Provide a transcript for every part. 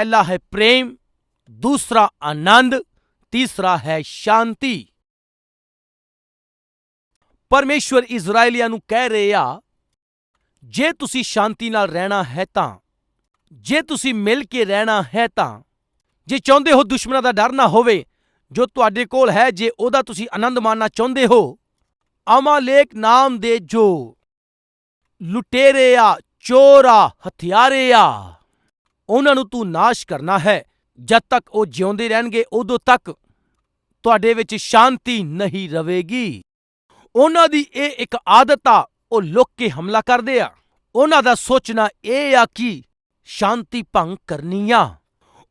ਪਹਿਲਾ ਹੈ ਪ੍ਰੇਮ, ਦੂਸਰਾ ਆਨੰਦ, ਤੀਸਰਾ ਹੈ ਸ਼ਾਂਤੀ। ਪਰਮੇਸ਼ਵਰ ਇਜ਼ਰਾਈਲੀਆਂ ਨੂੰ ਕਹਿ ਰਹੇ ਆ, ਜੇ ਤੁਸੀਂ ਸ਼ਾਂਤੀ ਨਾਲ ਰਹਿਣਾ ਹੈ ਤਾਂ, ਜੇ ਤੁਸੀਂ ਮਿਲ ਕੇ ਰਹਿਣਾ ਹੈ ਤਾਂ, ਜੇ ਚਾਹੁੰਦੇ ਹੋ ਦੁਸ਼ਮਣਾਂ ਦਾ ਡਰ ਨਾ ਹੋਵੇ, ਜੋ ਤੁਹਾਡੇ ਕੋਲ ਹੈ, ਜੇ ਉਹਦਾ ਤੁਸੀਂ ਆਨੰਦ ਮਾਣਨਾ ਚਾਹੁੰਦੇ ਹੋ, ਅਮਾਲੇਕ ਨਾਮ ਦੇ ਜੋ ਲੁਟੇਰੇ ਆ, ਚੋਰ ਆ, ਹਥਿਆਰੇ ਆ। ਉਹਨਾਂ ਨੂੰ ਤੂੰ ਨਾਸ਼ ਕਰਨਾ ਹੈ। ਜਦ ਤੱਕ ਉਹ ਜਿਉਂਦੇ ਰਹਿਣਗੇ, ਉਦੋਂ ਤੱਕ ਤੁਹਾਡੇ ਵਿੱਚ ਸ਼ਾਂਤੀ ਨਹੀਂ ਰਵੇਗੀ ਉਹਨਾਂ ਦੀ ਇਹ ਇੱਕ ਆਦਤ ਆ, ਉਹ ਲੁੱਕ ਕੇ ਹਮਲਾ ਕਰਦੇ ਆ। ਉਹਨਾਂ ਦਾ ਸੋਚਣਾ ਇਹ ਆ ਕਿ ਸ਼ਾਂਤੀ ਭੰਗ ਕਰਨੀ ਆ।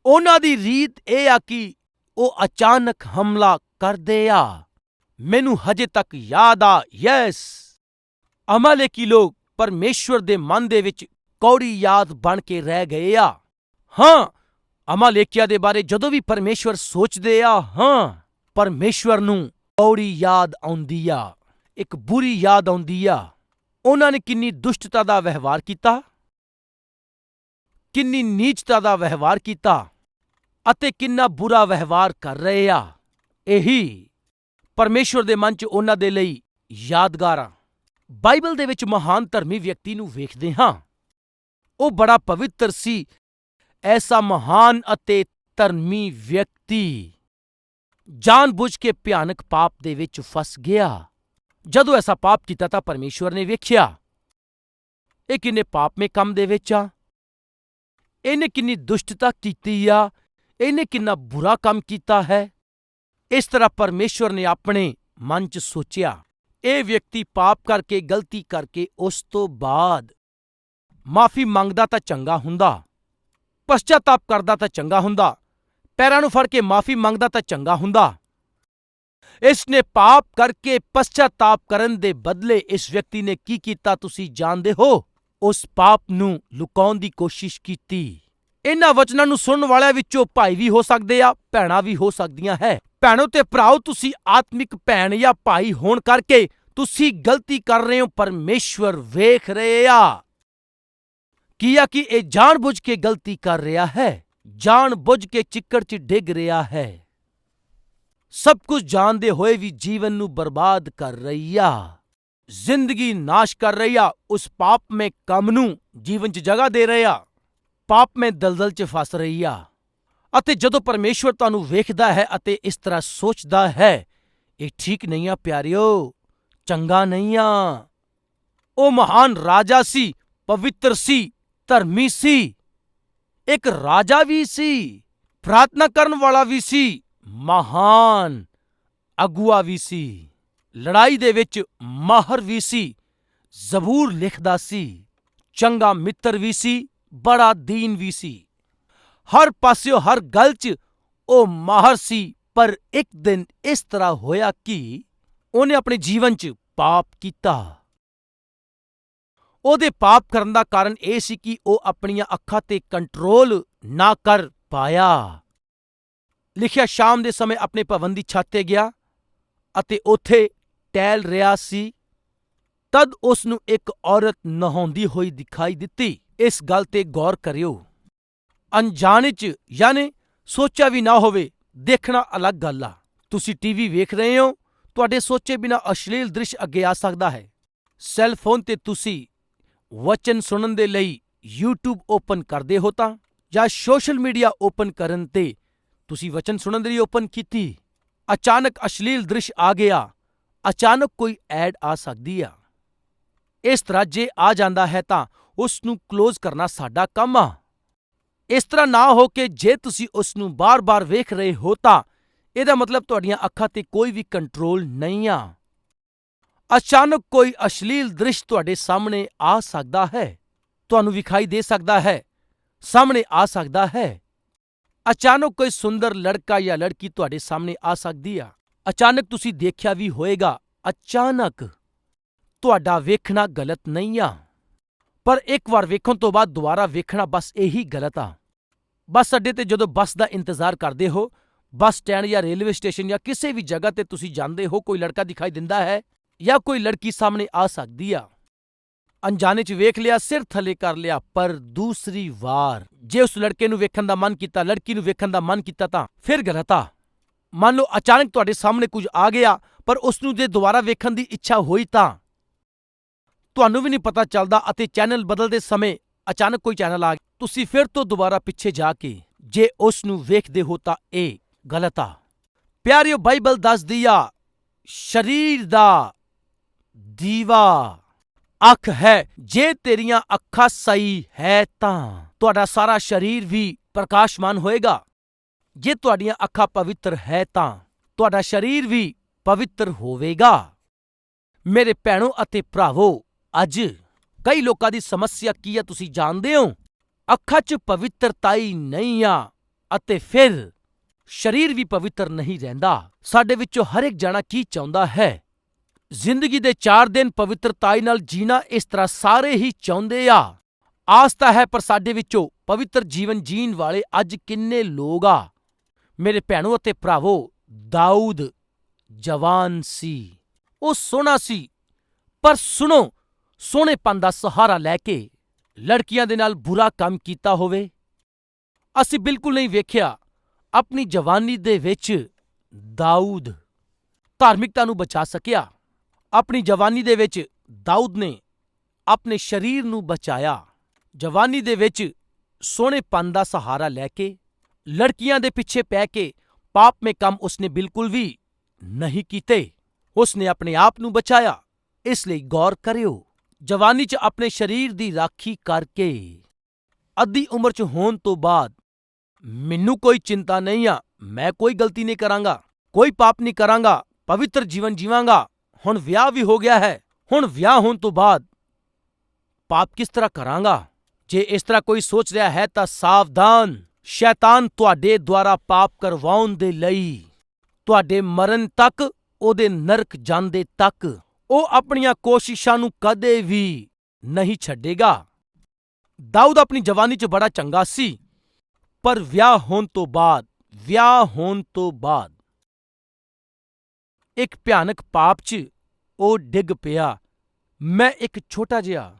ਉਹਨਾਂ ਦੀ ਰੀਤ ਇਹ ਆ ਕਿ ਉਹ ਅਚਾਨਕ ਹਮਲਾ ਕਰਦੇ ਆ। ਮੈਨੂੰ ਹਜੇ ਤੱਕ ਯਾਦ ਆ, ਯੈਸ। ਅਮਾਲੇਕੀ ਲੋਕ ਪਰਮੇਸ਼ਵਰ ਦੇ ਮਨ ਦੇ ਵਿੱਚ ਕੌੜੀ ਯਾਦ ਬਣ ਕੇ ਰਹਿ ਗਏ ਆ। ਹਾਂ, ਅਮਾਲੇਕੀਆਂ ਦੇ ਬਾਰੇ ਜਦੋਂ ਵੀ ਪਰਮੇਸ਼ਵਰ ਸੋਚਦੇ ਆ, ਹਾਂ, ਪਰਮੇਸ਼ਵਰ ਨੂੰ ਕੌੜੀ ਯਾਦ ਆਉਂਦੀ ਆ, ਇੱਕ ਬੁਰੀ ਯਾਦ ਆਉਂਦੀ ਆ। ਉਹਨਾਂ ਨੇ ਕਿੰਨੀ ਦੁਸ਼ਟਤਾ ਦਾ ਵਿਵਹਾਰ ਕੀਤਾ, ਕਿੰਨੀ ਨੀਚਤਾ ਦਾ ਵਿਵਹਾਰ ਕੀਤਾ ਅਤੇ ਕਿੰਨਾ ਬੁਰਾ ਵਿਵਹਾਰ ਕਰ ਰਹੇ ਆ। ਇਹੀ ਪਰਮੇਸ਼ਵਰ ਦੇ ਮਨ 'ਚ ਉਹਨਾਂ ਦੇ ਲਈ ਯਾਦਗਾਰ ਆ। ਬਾਈਬਲ ਦੇ ਵਿੱਚ ਮਹਾਨ ਧਰਮੀ ਵਿਅਕਤੀ ਨੂੰ ਵੇਖਦੇ ਹਾਂ। ਉਹ ਬੜਾ ਪਵਿੱਤਰ ਸੀ ਐਸਾ ਮਹਾਨ ਅਤੇ ਧਰਮੀ ਵਿਅਕਤੀ ਜਾਣਬੁੱਝ ਕੇ ਭਿਆਨਕ ਪਾਪ ਦੇ ਵਿੱਚ ਫਸ ਗਿਆ ਜਦੋਂ ਐਸਾ ਪਾਪ ਕੀਤਾ ਤਾਂ ਪਰਮੇਸ਼ਵਰ ਨੇ ਵੇਖਿਆ ਇਹ ਕਿੰਨੇ ਪਾਪਮੇ ਕੰਮ ਦੇ ਵਿੱਚ ਆ ਇਹਨੇ ਕਿੰਨੀ ਦੁਸ਼ਟਤਾ ਕੀਤੀ ਆ ਇਹਨੇ ਕਿੰਨਾ ਬੁਰਾ ਕੰਮ ਕੀਤਾ ਹੈ ਇਸ ਤਰ੍ਹਾਂ ਪਰਮੇਸ਼ਵਰ ਨੇ ਆਪਣੇ ਮਨ 'ਚ ਸੋਚਿਆ ਇਹ ਵਿਅਕਤੀ ਪਾਪ ਕਰਕੇ ਗਲਤੀ ਕਰਕੇ ਉਸ ਤੋਂ ਬਾਅਦ ਮਾਫੀ ਮੰਗਦਾ ਤਾਂ ਚੰਗਾ ਹੁੰਦਾ ਪਸ਼ਚਾਤਾਪ ਕਰਦਾ ਤਾਂ ਚੰਗਾ ਹੁੰਦਾ, ਪੈਰਾਂ ਨੂੰ ਫੜ ਕੇ ਮਾਫੀ ਮੰਗਦਾ ਤਾਂ ਚੰਗਾ ਹੁੰਦਾ। ਇਸ ਨੇ ਪਾਪ ਕਰਕੇ ਪਸ਼ਚਾਤਾਪ ਕਰਨ ਦੇ ਬਦਲੇ ਇਸ ਵਿਅਕਤੀ ਨੇ ਕੀ ਕੀਤਾ ਤੁਸੀਂ ਜਾਣਦੇ ਹੋ? ਉਸ ਪਾਪ ਨੂੰ ਲੁਕਾਉਣ ਦੀ ਕੋਸ਼ਿਸ਼ ਕੀਤੀ। ਇਹਨਾਂ ਵਚਨਾਂ ਨੂੰ ਸੁਣਨ ਵਾਲਿਆਂ ਵਿੱਚੋਂ ਭਾਈ ਵੀ ਹੋ ਸਕਦੇ ਆ, ਭੈਣਾਂ ਵੀ ਹੋ ਸਕਦੀਆਂ ਹੈ। ਭੈਣੋ ਤੇ ਭਰਾਓ, ਤੁਸੀਂ ਆਤਮਿਕ ਭੈਣ ਜਾਂ ਭਾਈ ਹੋਣ ਕਰਕੇ ਤੁਸੀਂ ਗਲਤੀ ਕਰ ਰਹੇ ਹੋ, ਪਰਮੇਸ਼ਵਰ ਵੇਖ ਰਹੇ ਆ। ਕੀ ਆ ਕਿ ਇਹ ਜਾਣਬੁੱਝ ਕੇ ਗਲਤੀ ਕਰ ਰਿਹਾ ਹੈ, ਜਾਣਬੁੱਝ ਕੇ ਚਿੱਕੜ 'ਚ ਡਿੱਗ ਰਿਹਾ ਹੈ। ਸਭ ਕੁਝ ਜਾਣਦੇ ਹੋਏ ਵੀ ਜੀਵਨ ਨੂੰ ਬਰਬਾਦ ਕਰ ਰਹੀ ਆ ਜ਼ਿੰਦਗੀ ਨਾਸ਼ ਕਰ ਰਹੀ ਆ ਉਸ ਪਾਪਮੇ ਕੰਮ ਨੂੰ ਜੀਵਨ 'ਚ ਜਗ੍ਹਾ ਦੇ ਰਹੇ ਪਾਪ ਪਾਪਮੇ ਦਲਦਲ 'ਚ ਫਸ ਰਹੀ ਆ ਅਤੇ ਜਦੋਂ ਪਰਮੇਸ਼ਵਰ ਤੁਹਾਨੂੰ ਵੇਖਦਾ ਹੈ ਅਤੇ ਇਸ ਤਰ੍ਹਾਂ ਸੋਚਦਾ ਹੈ, ਇਹ ਠੀਕ ਨਹੀਂ ਆ ਪਿਆਰਿਓ, ਚੰਗਾ ਨਹੀਂ ਆ। ਉਹ ਮਹਾਨ ਰਾਜਾ ਸੀ, ਪਵਿੱਤਰ ਸੀ ਧਰਮੀ ਸੀ। ਇੱਕ ਰਾਜਾ ਵੀ ਸੀ, ਪ੍ਰਾਰਥਨਾ ਕਰਨ ਵਾਲਾ ਵੀ ਸੀ, ਮਹਾਨ ਅਗੂਆ ਵੀ ਸੀ, ਲੜਾਈ ਦੇ ਵਿੱਚ ਮਾਹਰ ਵੀ ਸੀ, ਜ਼ਬੂਰ ਲਿਖਦਾ ਸੀ, ਚੰਗਾ ਮਿੱਤਰ ਵੀ ਸੀ, ਬੜਾ ਦੀਨ ਵੀ ਸੀ। ਹਰ ਪਾਸਿਓ ਹਰ ਗੱਲ 'ਚ ਉਹ ਮਾਹਰ ਸੀ, ਪਰ ਇੱਕ ਦਿਨ ਇਸ ਤਰ੍ਹਾਂ ਹੋਇਆ ਕਿ ਉਹਨੇ ਆਪਣੇ ਜੀਵਨ 'ਚ ਪਾਪ ਕੀਤਾ। ਉਹਦੇ ਪਾਪ ਕਰਨ ਦਾ ਕਾਰਨ ਇਹ ਸੀ ਕਿ ਉਹ ਆਪਣੀਆਂ ਅੱਖਾਂ ਤੇ ਕੰਟਰੋਲ ਨਾ ਕਰ ਪਾਇਆ। ਲਿਖਿਆ, ਸ਼ਾਮ ਦੇ ਸਮੇਂ ਆਪਣੇ ਭਵਨ ਦੀ ਛੱਤ ਤੇ ਗਿਆ ਅਤੇ ਉੱਥੇ ਟਹਿਲ ਰਿਹਾ ਸੀ। ਤਦ ਉਸ ਨੂੰ ਇੱਕ ਔਰਤ ਨਹਾਉਂਦੀ ਹੋਈ ਦਿਖਾਈ ਦਿੱਤੀ। ਇਸ ਗੱਲ ਤੇ ਗੌਰ ਕਰਿਓ। ਅਣਜਾਣੇ ਚ, ਯਾਨੀ ਸੋਚਿਆ ਵੀ ਨਾ ਹੋਵੇ, ਦੇਖਣਾ ਅਲੱਗ ਗੱਲ ਆ। ਤੁਸੀਂ ਟੀਵੀ ਵੇਖ ਰਹੇ ਹੋ, ਤੁਹਾਡੇ ਸੋਚੇ ਬਿਨਾ ਅਸ਼ਲੀਲ ਦ੍ਰਿਸ਼ ਅੱਗੇ ਆ ਸਕਦਾ ਹੈ। ਸੈੱਲ ਫੋਨ ਤੇ ਤੁਸੀਂ ਵਚਨ ਸੁਣਨ ਦੇ ਲਈ YouTube ਓਪਨ ਕਰਦੇ ਹੋ ਤਾਂ ਜਾਂ ਸੋਸ਼ਲ ਮੀਡੀਆ ਓਪਨ ਕਰਨ ਤੇ ਤੁਸੀਂ ਵਚਨ ਸੁਣਨ ਦੇ ਲਈ ਓਪਨ ਕੀਤੀ ਅਚਾਨਕ ਅਸ਼ਲੀਲ ਦ੍ਰਿਸ਼ ਆ ਗਿਆ ਅਚਾਨਕ ਕੋਈ ਐਡ ਆ ਸਕਦੀ ਆ ਇਸ ਤਰ੍ਹਾਂ ਜੇ ਆ ਜਾਂਦਾ ਹੈ ਤਾਂ ਉਸ ਨੂੰ ਕਲੋਜ਼ ਕਰਨਾ ਸਾਡਾ ਕੰਮ ਆ ਇਸ ਤਰ੍ਹਾਂ ਨਾ ਹੋ ਕੇ ਜੇ ਤੁਸੀਂ ਉਸ ਨੂੰ ਬਾਰ-ਬਾਰ ਵੇਖ ਰਹੇ ਹੋ ਤਾਂ ਇਹਦਾ ਮਤਲਬ ਤੁਹਾਡੀਆਂ ਅੱਖਾਂ ਤੇ ਕੋਈ ਵੀ ਕੰਟਰੋਲ ਨਹੀਂ ਆ ਅਚਾਨਕ ਕੋਈ ਅਸ਼ਲੀਲ ਦ੍ਰਿਸ਼ ਤੁਹਾਡੇ ਸਾਹਮਣੇ ਆ ਸਕਦਾ ਹੈ। ਤੁਹਾਨੂੰ ਵਿਖਾਈ ਦੇ ਸਕਦਾ ਹੈ। ਸਾਹਮਣੇ ਆ ਸਕਦਾ ਹੈ। ਅਚਾਨਕ ਕੋਈ ਸੁੰਦਰ ਲੜਕਾ ਜਾਂ ਲੜਕੀ ਤੁਹਾਡੇ ਸਾਹਮਣੇ ਆ ਸਕਦੀ ਆ। ਅਚਾਨਕ ਤੁਸੀਂ ਦੇਖਿਆ ਵੀ ਹੋਏਗਾ, ਅਚਾਨਕ। ਤੁਹਾਡਾ ਵੇਖਣਾ ਗਲਤ ਨਹੀਂ ਆ। ਪਰ ਇੱਕ ਵਾਰ ਵੇਖਣ ਤੋਂ ਬਾਅਦ ਦੁਬਾਰਾ ਵੇਖਣਾ ਬਸ ਇਹੀ ਗਲਤ ਆ। ਬੱਸ ਅੱਡੇ ਤੇ ਜਦੋਂ ਬੱਸ ਦਾ ਇੰਤਜ਼ਾਰ ਕਰਦੇ ਹੋ, ਬੱਸ ਸਟੈਂਡ ਜਾਂ ਰੇਲਵੇ ਸਟੇਸ਼ਨ ਜਾਂ ਕਿਸੇ ਵੀ ਜਗ੍ਹਾ ਤੇ ਤੁਸੀਂ ਜਾਂਦੇ ਹੋ, ਕੋਈ ਲੜਕਾ ਦਿਖਾਈ ਦਿੰਦਾ ਹੈ। ਜਾਂ ਕੋਈ ਲੜਕੀ ਸਾਹਮਣੇ ਆ ਸਕਦੀ ਆ। ਅਣਜਾਣੇ ਚ ਵੇਖ ਲਿਆ, ਸਿਰ ਥੱਲੇ ਕਰ ਲਿਆ, ਪਰ ਦੂਸਰੀ ਵਾਰ ਜੇ ਉਸ ਲੜਕੇ ਨੂੰ ਵੇਖਣ ਦਾ ਮਨ ਕੀਤਾ, ਲੜਕੀ ਨੂੰ ਵੇਖਣ ਦਾ ਮਨ ਕੀਤਾ ਤਾਂ ਫਿਰ ਗਲਤ ਆ। ਮੰਨ ਲਓ ਅਚਾਨਕ ਤੁਹਾਡੇ ਸਾਹਮਣੇ ਕੁਝ ਆ ਗਿਆ, ਪਰ ਉਸ ਨੂੰ ਜੇ ਦੁਬਾਰਾ ਵੇਖਣ ਦੀ ਇੱਛਾ ਹੋਈ ਤਾਂ। ਤੁਹਾਨੂੰ ਵੀ ਨਹੀਂ ਪਤਾ ਚੱਲਦਾ ਅਤੇ ਚੈਨਲ ਬਦਲਦੇ ਸਮੇਂ ਅਚਾਨਕ ਕੋਈ ਚੈਨਲ ਆ ਗਿਆ, ਤੁਸੀਂ ਫਿਰ ਤੋਂ ਦੁਬਾਰਾ ਪਿੱਛੇ ਜਾ ਕੇ ਜੇ ਉਸ ਨੂੰ ਵੇਖਦੇ ਹੋ ਤਾਂ ਇਹ ਗਲਤ ਆ। ਪਿਆਰਿਓ, ਬਾਈਬਲ ਦੱਸਦੀ ਆ, ਸਰੀਰ ਦਾ ਦੀਵਾ। ਅੱਖ ਹੈ, ਜੇ ਤੇਰੀਆਂ ਅੱਖਾਂ ਸਹੀ ਹੈ ਤਾਂ। ਤੁਹਾਡਾ ਸਾਰਾ ਸਰੀਰ ਵੀ ਪ੍ਰਕਾਸ਼ਮਾਨ ਹੋਏਗਾ। ਜੇ ਤੁਹਾਡੀਆਂ ਅੱਖਾਂ ਪਵਿੱਤਰ ਹੈ ਤਾਂ, ਤੁਹਾਡਾ ਸਰੀਰ ਵੀ ਪਵਿੱਤਰ ਹੋਵੇਗਾ। ਮੇਰੇ ਭੈਣੋ ਅਤੇ ਭਰਾਵੋ, ਅੱਜ ਕਈ ਲੋਕਾਂ ਦੀ ਸਮੱਸਿਆ ਕੀ ਹੈ ਤੁਸੀਂ ਜਾਣਦੇ ਹੋ? ਅੱਖਾਂ 'ਚ ਪਵਿੱਤਰਤਾ ਹੀ ਨਹੀਂ ਆ ਅਤੇ ਫਿਰ ਸਰੀਰ ਵੀ ਪਵਿੱਤਰ ਨਹੀਂ ਰਹਿੰਦਾ। ਸਾਡੇ ਵਿੱਚੋਂ ਹਰ ਇੱਕ ਜਣਾ ਕੀ ਚਾਹੁੰਦਾ ਹੈ? ਜ਼ਿੰਦਗੀ ਦੇ 4 ਦਿਨ ਪਵਿੱਤਰਤਾਈ ਨਾਲ ਜੀਣਾ ਇਸ ਤਰ੍ਹਾਂ ਸਾਰੇ ਹੀ ਚਾਹੁੰਦੇ ਆ। ਆਸ ਤਾਂ ਹੈ ਪਰ ਸਾਡੇ ਵਿੱਚੋਂ ਪਵਿੱਤਰ ਜੀਵਨ ਜੀਣ ਵਾਲੇ ਅੱਜ ਕਿੰਨੇ ਲੋਕ ਆ। ਮੇਰੇ ਭੈਣੋ ਅਤੇ ਭਰਾਵੋ, ਦਾਊਦ ਜਵਾਨ ਸੀ। ਉਹ ਸੋਹਣਾ ਸੀ, ਪਰ ਸੁਣੋ ਸੋਹਣੇਪਨ ਦਾ ਸਹਾਰਾ ਲੈ ਕੇ ਲੜਕੀਆਂ ਦੇ ਨਾਲ ਬੁਰਾ ਕੰਮ ਕੀਤਾ ਹੋਵੇ। ਅਸੀਂ ਬਿਲਕੁਲ ਨਹੀਂ ਵੇਖਿਆ ਆਪਣੀ ਜਵਾਨੀ ਦੇ ਵਿੱਚ ਦਾਊਦ ਧਾਰਮਿਕਤਾ ਨੂੰ ਬਚਾ ਸਕਿਆ। ਆਪਣੀ ਜਵਾਨੀ ਦੇ ਵਿੱਚ ਦਾਊਦ ਨੇ ਆਪਣੇ ਸਰੀਰ ਨੂੰ ਬਚਾਇਆ। ਜਵਾਨੀ ਦੇ ਵਿੱਚ ਸੋਹਣੇਪਨ ਦਾ ਸਹਾਰਾ ਲੈ ਕੇ, ਲੜਕੀਆਂ ਦੇ ਪਿੱਛੇ ਪੈ ਕੇ ਪਾਪ ਮੇ ਕੰਮ ਉਸਨੇ ਬਿਲਕੁਲ ਵੀ ਨਹੀਂ ਕੀਤੇ। ਉਸਨੇ ਆਪਣੇ ਆਪ ਨੂੰ ਬਚਾਇਆ, ਇਸ ਲਈ ਗੌਰ ਕਰਿਓ। ਜਵਾਨੀ 'ਚ ਆਪਣੇ ਸਰੀਰ ਦੀ ਰਾਖੀ ਕਰਕੇ ਅੱਧੀ ਉਮਰ 'ਚ ਹੋਣ ਤੋਂ ਬਾਅਦ ਮੈਨੂੰ ਕੋਈ ਚਿੰਤਾ ਨਹੀਂ ਆ, ਮੈਂ ਕੋਈ ਗਲਤੀ ਨਹੀਂ ਕਰਾਂਗਾ, ਕੋਈ ਪਾਪ ਨਹੀਂ ਕਰਾਂਗਾ, ਪਵਿੱਤਰ ਜੀਵਨ ਜੀਵਾਂਗਾ। ਹੁਣ ਵਿਆਹ ਵੀ ਹੋ ਗਿਆ ਹੈ। ਹੁਣ ਵਿਆਹ ਹੋਣ ਤੋਂ ਬਾਅਦ ਪਾਪ ਕਿਸ ਤਰ੍ਹਾਂ ਕਰਾਂਗਾ? ਜੇ ਇਸ ਤਰ੍ਹਾਂ ਕੋਈ ਸੋਚ ਰਿਹਾ ਹੈ ਤਾਂ ਸਾਵਧਾਨ। ਸ਼ੈਤਾਨ ਤੁਹਾਡੇ ਦੁਆਰਾ ਪਾਪ ਕਰਵਾਉਣ ਦੇ ਲਈ ਤੁਹਾਡੇ ਮਰਨ ਤੱਕ, ਉਹਦੇ ਨਰਕ ਜਾਂਦੇ ਤੱਕ, ਉਹ ਆਪਣੀਆਂ ਕੋਸ਼ਿਸ਼ਾਂ ਨੂੰ ਕਦੇ ਵੀ ਨਹੀਂ ਛੱਡੇਗਾ। ਦਾਊਦ ਆਪਣੀ ਜਵਾਨੀ 'ਚ ਬੜਾ ਚੰਗਾ ਸੀ, ਪਰ ਵਿਆਹ ਹੋਣ ਤੋਂ ਬਾਅਦ, ਵਿਆਹ ਹੋਣ ਤੋਂ ਬਾਅਦ ਇੱਕ ਭਿਆਨਕ ਪਾਪ 'ਚ ਉਹ ਡਿੱਗ ਪਿਆ। ਮੈਂ ਇੱਕ ਛੋਟਾ ਜਿਹਾ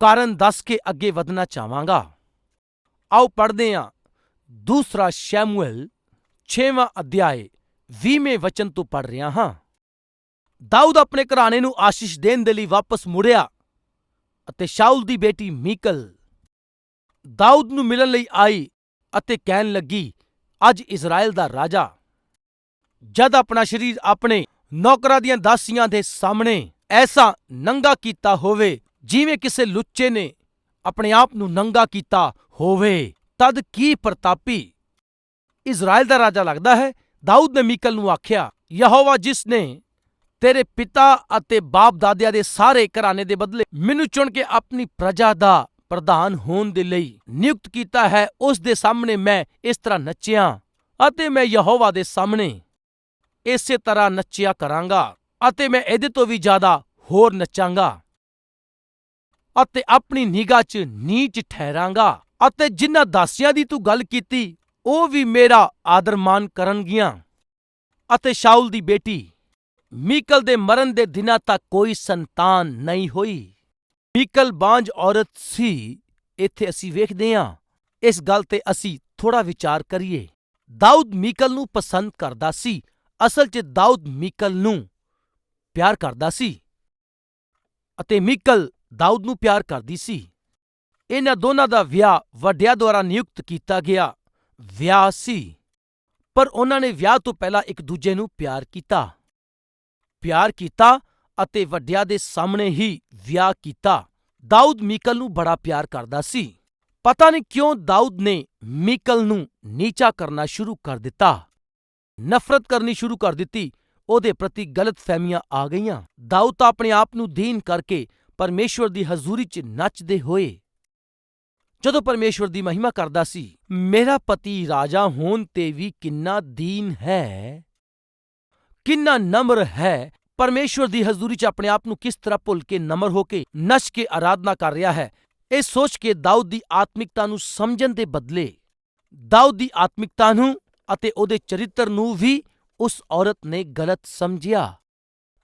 ਕਾਰਨ ਦੱਸ ਕੇ ਅੱਗੇ ਵਧਣਾ ਚਾਹਾਂਗਾ। ਆਓ ਪੜ੍ਹਦੇ ਹਾਂ। ਦੂਸਰਾ ਸ਼ੈਮੂਅਲ 6ਵਾਂ ਅਧਿਆਏ 20ਵੇਂ ਵਚਨ ਤੋਂ ਪੜ੍ਹ ਰਿਹਾ ਹਾਂ। ਦਾਊਦ ਆਪਣੇ ਘਰਾਣੇ ਨੂੰ ਆਸ਼ੀਸ਼ ਦੇਣ ਦੇ ਲਈ ਵਾਪਸ ਮੁੜਿਆ ਅਤੇ ਸ਼ਾਉਲ ਦੀ ਬੇਟੀ ਮੀਕਲ ਦਾਊਦ ਨੂੰ ਮਿਲਣ ਲਈ ਆਈ ਅਤੇ ਕਹਿਣ ਲੱਗੀ, ਅੱਜ ਇਜ਼ਰਾਈਲ ਦਾ ਰਾਜਾ। ਜਦ ਆਪਣਾ ਸਰੀਰ ਆਪਣੇ ਨੌਕਰਾਂ ਦੀਆਂ ਦਾਸੀਆਂ ਦੇ ਸਾਹਮਣੇ ਐਸਾ ਨੰਗਾ ਕੀਤਾ ਹੋਵੇ, ਜਿਵੇਂ ਕਿਸੇ ਲੁੱਚੇ ਨੇ ਆਪਣੇ ਆਪ ਨੂੰ ਨੰਗਾ ਕੀਤਾ ਹੋਵੇ, ਤਦ ਕੀ ਪ੍ਰਤਾਪੀ? ਇਜ਼ਰਾਈਲ ਦਾ ਰਾਜਾ ਲੱਗਦਾ ਹੈ। ਦਾਊਦ ਨੇ ਮੀਕਲ ਨੂੰ ਆਖਿਆ, ਯਹੋਵਾ ਜਿਸ ਨੇ ਤੇਰੇ ਪਿਤਾ ਅਤੇ ਬਾਪ ਦਾਦਿਆਂ ਦੇ ਸਾਰੇ ਘਰਾਣੇ ਦੇ ਬਦਲੇ ਮੈਨੂੰ ਚੁਣ ਕੇ ਆਪਣੀ ਪ੍ਰਜਾ ਦਾ ਪ੍ਰਧਾਨ ਹੋਣ ਦੇ ਲਈ ਨਿਯੁਕਤ ਕੀਤਾ ਹੈ, ਉਸ ਦੇ ਸਾਹਮਣੇ ਮੈਂ ਇਸ ਤਰ੍ਹਾਂ ਨੱਚਿਆ ਅਤੇ ਮੈਂ ਯਹੋਵਾ ਦੇ ਸਾਹਮਣੇ ਇਸੇ ਤਰ੍ਹਾਂ ਨੱਚਿਆ ਕਰਾਂਗਾ ਅਤੇ ਮੈਂ ਇਹਦੇ ਤੋਂ ਵੀ ਜ਼ਿਆਦਾ ਹੋਰ ਨੱਚਾਂਗਾ ਅਤੇ ਆਪਣੀ ਨਿਗਾਹ 'ਚ ਨੀਚ ਠਹਿਰਾਂਗਾ ਅਤੇ ਜਿਨ੍ਹਾਂ ਦਾਸੀਆਂ ਦੀ ਤੂੰ ਗੱਲ ਕੀਤੀ, ਉਹ ਵੀ ਮੇਰਾ ਆਦਰ-ਮਾਨ ਕਰਨਗੀਆਂ। ਅਤੇ ਸ਼ਾਉਲ ਦੀ ਬੇਟੀ, ਮੀਕਲ ਦੇ ਮਰਨ ਦੇ ਦਿਨਾਂ ਤੱਕ ਕੋਈ ਸੰਤਾਨ ਨਹੀਂ ਹੋਈ। ਮੀਕਲ ਬਾਂਝ ਔਰਤ ਸੀ, ਇੱਥੇ ਅਸੀਂ ਵੇਖਦੇ ਹਾਂ ਇਸ ਗੱਲ ਤੇ ਅਸੀਂ ਥੋੜਾ ਵਿਚਾਰ ਕਰੀਏ। ਦਾਊਦ ਮੀਕਲ ਨੂੰ ਪਸੰਦ ਕਰਦਾ ਸੀ ਅਸਲ 'ਚ ਦਾਊਦ ਮੀਕਲ ਨੂੰ ਪਿਆਰ ਕਰਦਾ ਸੀ ਅਤੇ ਮੀਕਲ ਦਾਊਦ ਨੂੰ ਪਿਆਰ ਕਰਦੀ ਸੀ। ਇਹਨਾਂ ਦੋਨਾਂ ਦਾ ਵਿਆਹ ਵੱਡਿਆਂ ਦੁਆਰਾ ਨਿਯੁਕਤ ਕੀਤਾ ਗਿਆ ਵਿਆਹ ਸੀ। ਪਰ ਉਹਨਾਂ ਨੇ ਵਿਆਹ ਤੋਂ ਪਹਿਲਾਂ ਇੱਕ ਦੂਜੇ ਨੂੰ ਪਿਆਰ ਕੀਤਾ। ਪਿਆਰ ਕੀਤਾ ਅਤੇ ਵੱਡਿਆਂ ਦੇ ਸਾਹਮਣੇ ਹੀ ਵਿਆਹ ਕੀਤਾ। ਦਾਊਦ ਮੀਕਲ ਨੂੰ ਬੜਾ ਪਿਆਰ ਕਰਦਾ ਸੀ। ਪਤਾ ਨਹੀਂ ਕਿਉਂ ਦਾਊਦ ਨੇ ਮੀਕਲ ਨੂੰ ਨੀਚਾ ਕਰਨਾ ਸ਼ੁਰੂ ਕਰ ਦਿੱਤਾ। ਨਫ਼ਰਤ ਕਰਨੀ ਸ਼ੁਰੂ ਕਰ ਦਿੱਤੀ। ਉਹਦੇ ਪ੍ਰਤੀ ਗਲਤ ਫਹਿਮੀਆਂ ਆ ਗਈਆਂ। ਦਾਊਦ ਤਾਂ ਆਪਣੇ ਆਪ ਨੂੰ ਦੀਨ ਕਰਕੇ ਪਰਮੇਸ਼ਵਰ ਦੀ ਹਜ਼ੂਰੀ 'ਚ ਨੱਚਦੇ ਹੋਏ। ਜਦੋਂ ਪਰਮੇਸ਼ਵਰ ਦੀ ਮਹਿਮਾ ਕਰਦਾ ਸੀ, ਮੇਰਾ ਪਤੀ ਰਾਜਾ ਹੋਣ ਤੇ ਵੀ ਕਿੰਨਾ ਦੀਨ ਹੈ? ਕਿੰਨਾ ਨਮਰ ਹੈ? ਪਰਮੇਸ਼ਵਰ ਦੀ ਹਜ਼ੂਰੀ 'ਚ ਆਪਣੇ ਆਪ ਨੂੰ ਕਿਸ ਤਰ੍ਹਾਂ ਭੁੱਲ ਕੇ ਨਮਰ ਹੋ ਕੇ ਨੱਚ ਕੇ ਆਰਾਧਨਾ ਕਰ ਰਿਹਾ ਹੈ? ਇਹ ਸੋਚ ਕੇ ਦਾਊਦ ਦੀ ਆਤਮਿਕਤਾ ਨੂੰ ਸਮਝਣ ਦੇ ਬਦਲੇ ਦਾਊਦ ਦੀ ਆਤਮਿਕਤਾ ਨੂੰ ਅਤੇ ਉਹਦੇ ਚਰਿੱਤਰ ਨੂੰ ਵੀ ਉਸ ਔਰਤ ਨੇ ਗਲਤ ਸਮਝਿਆ।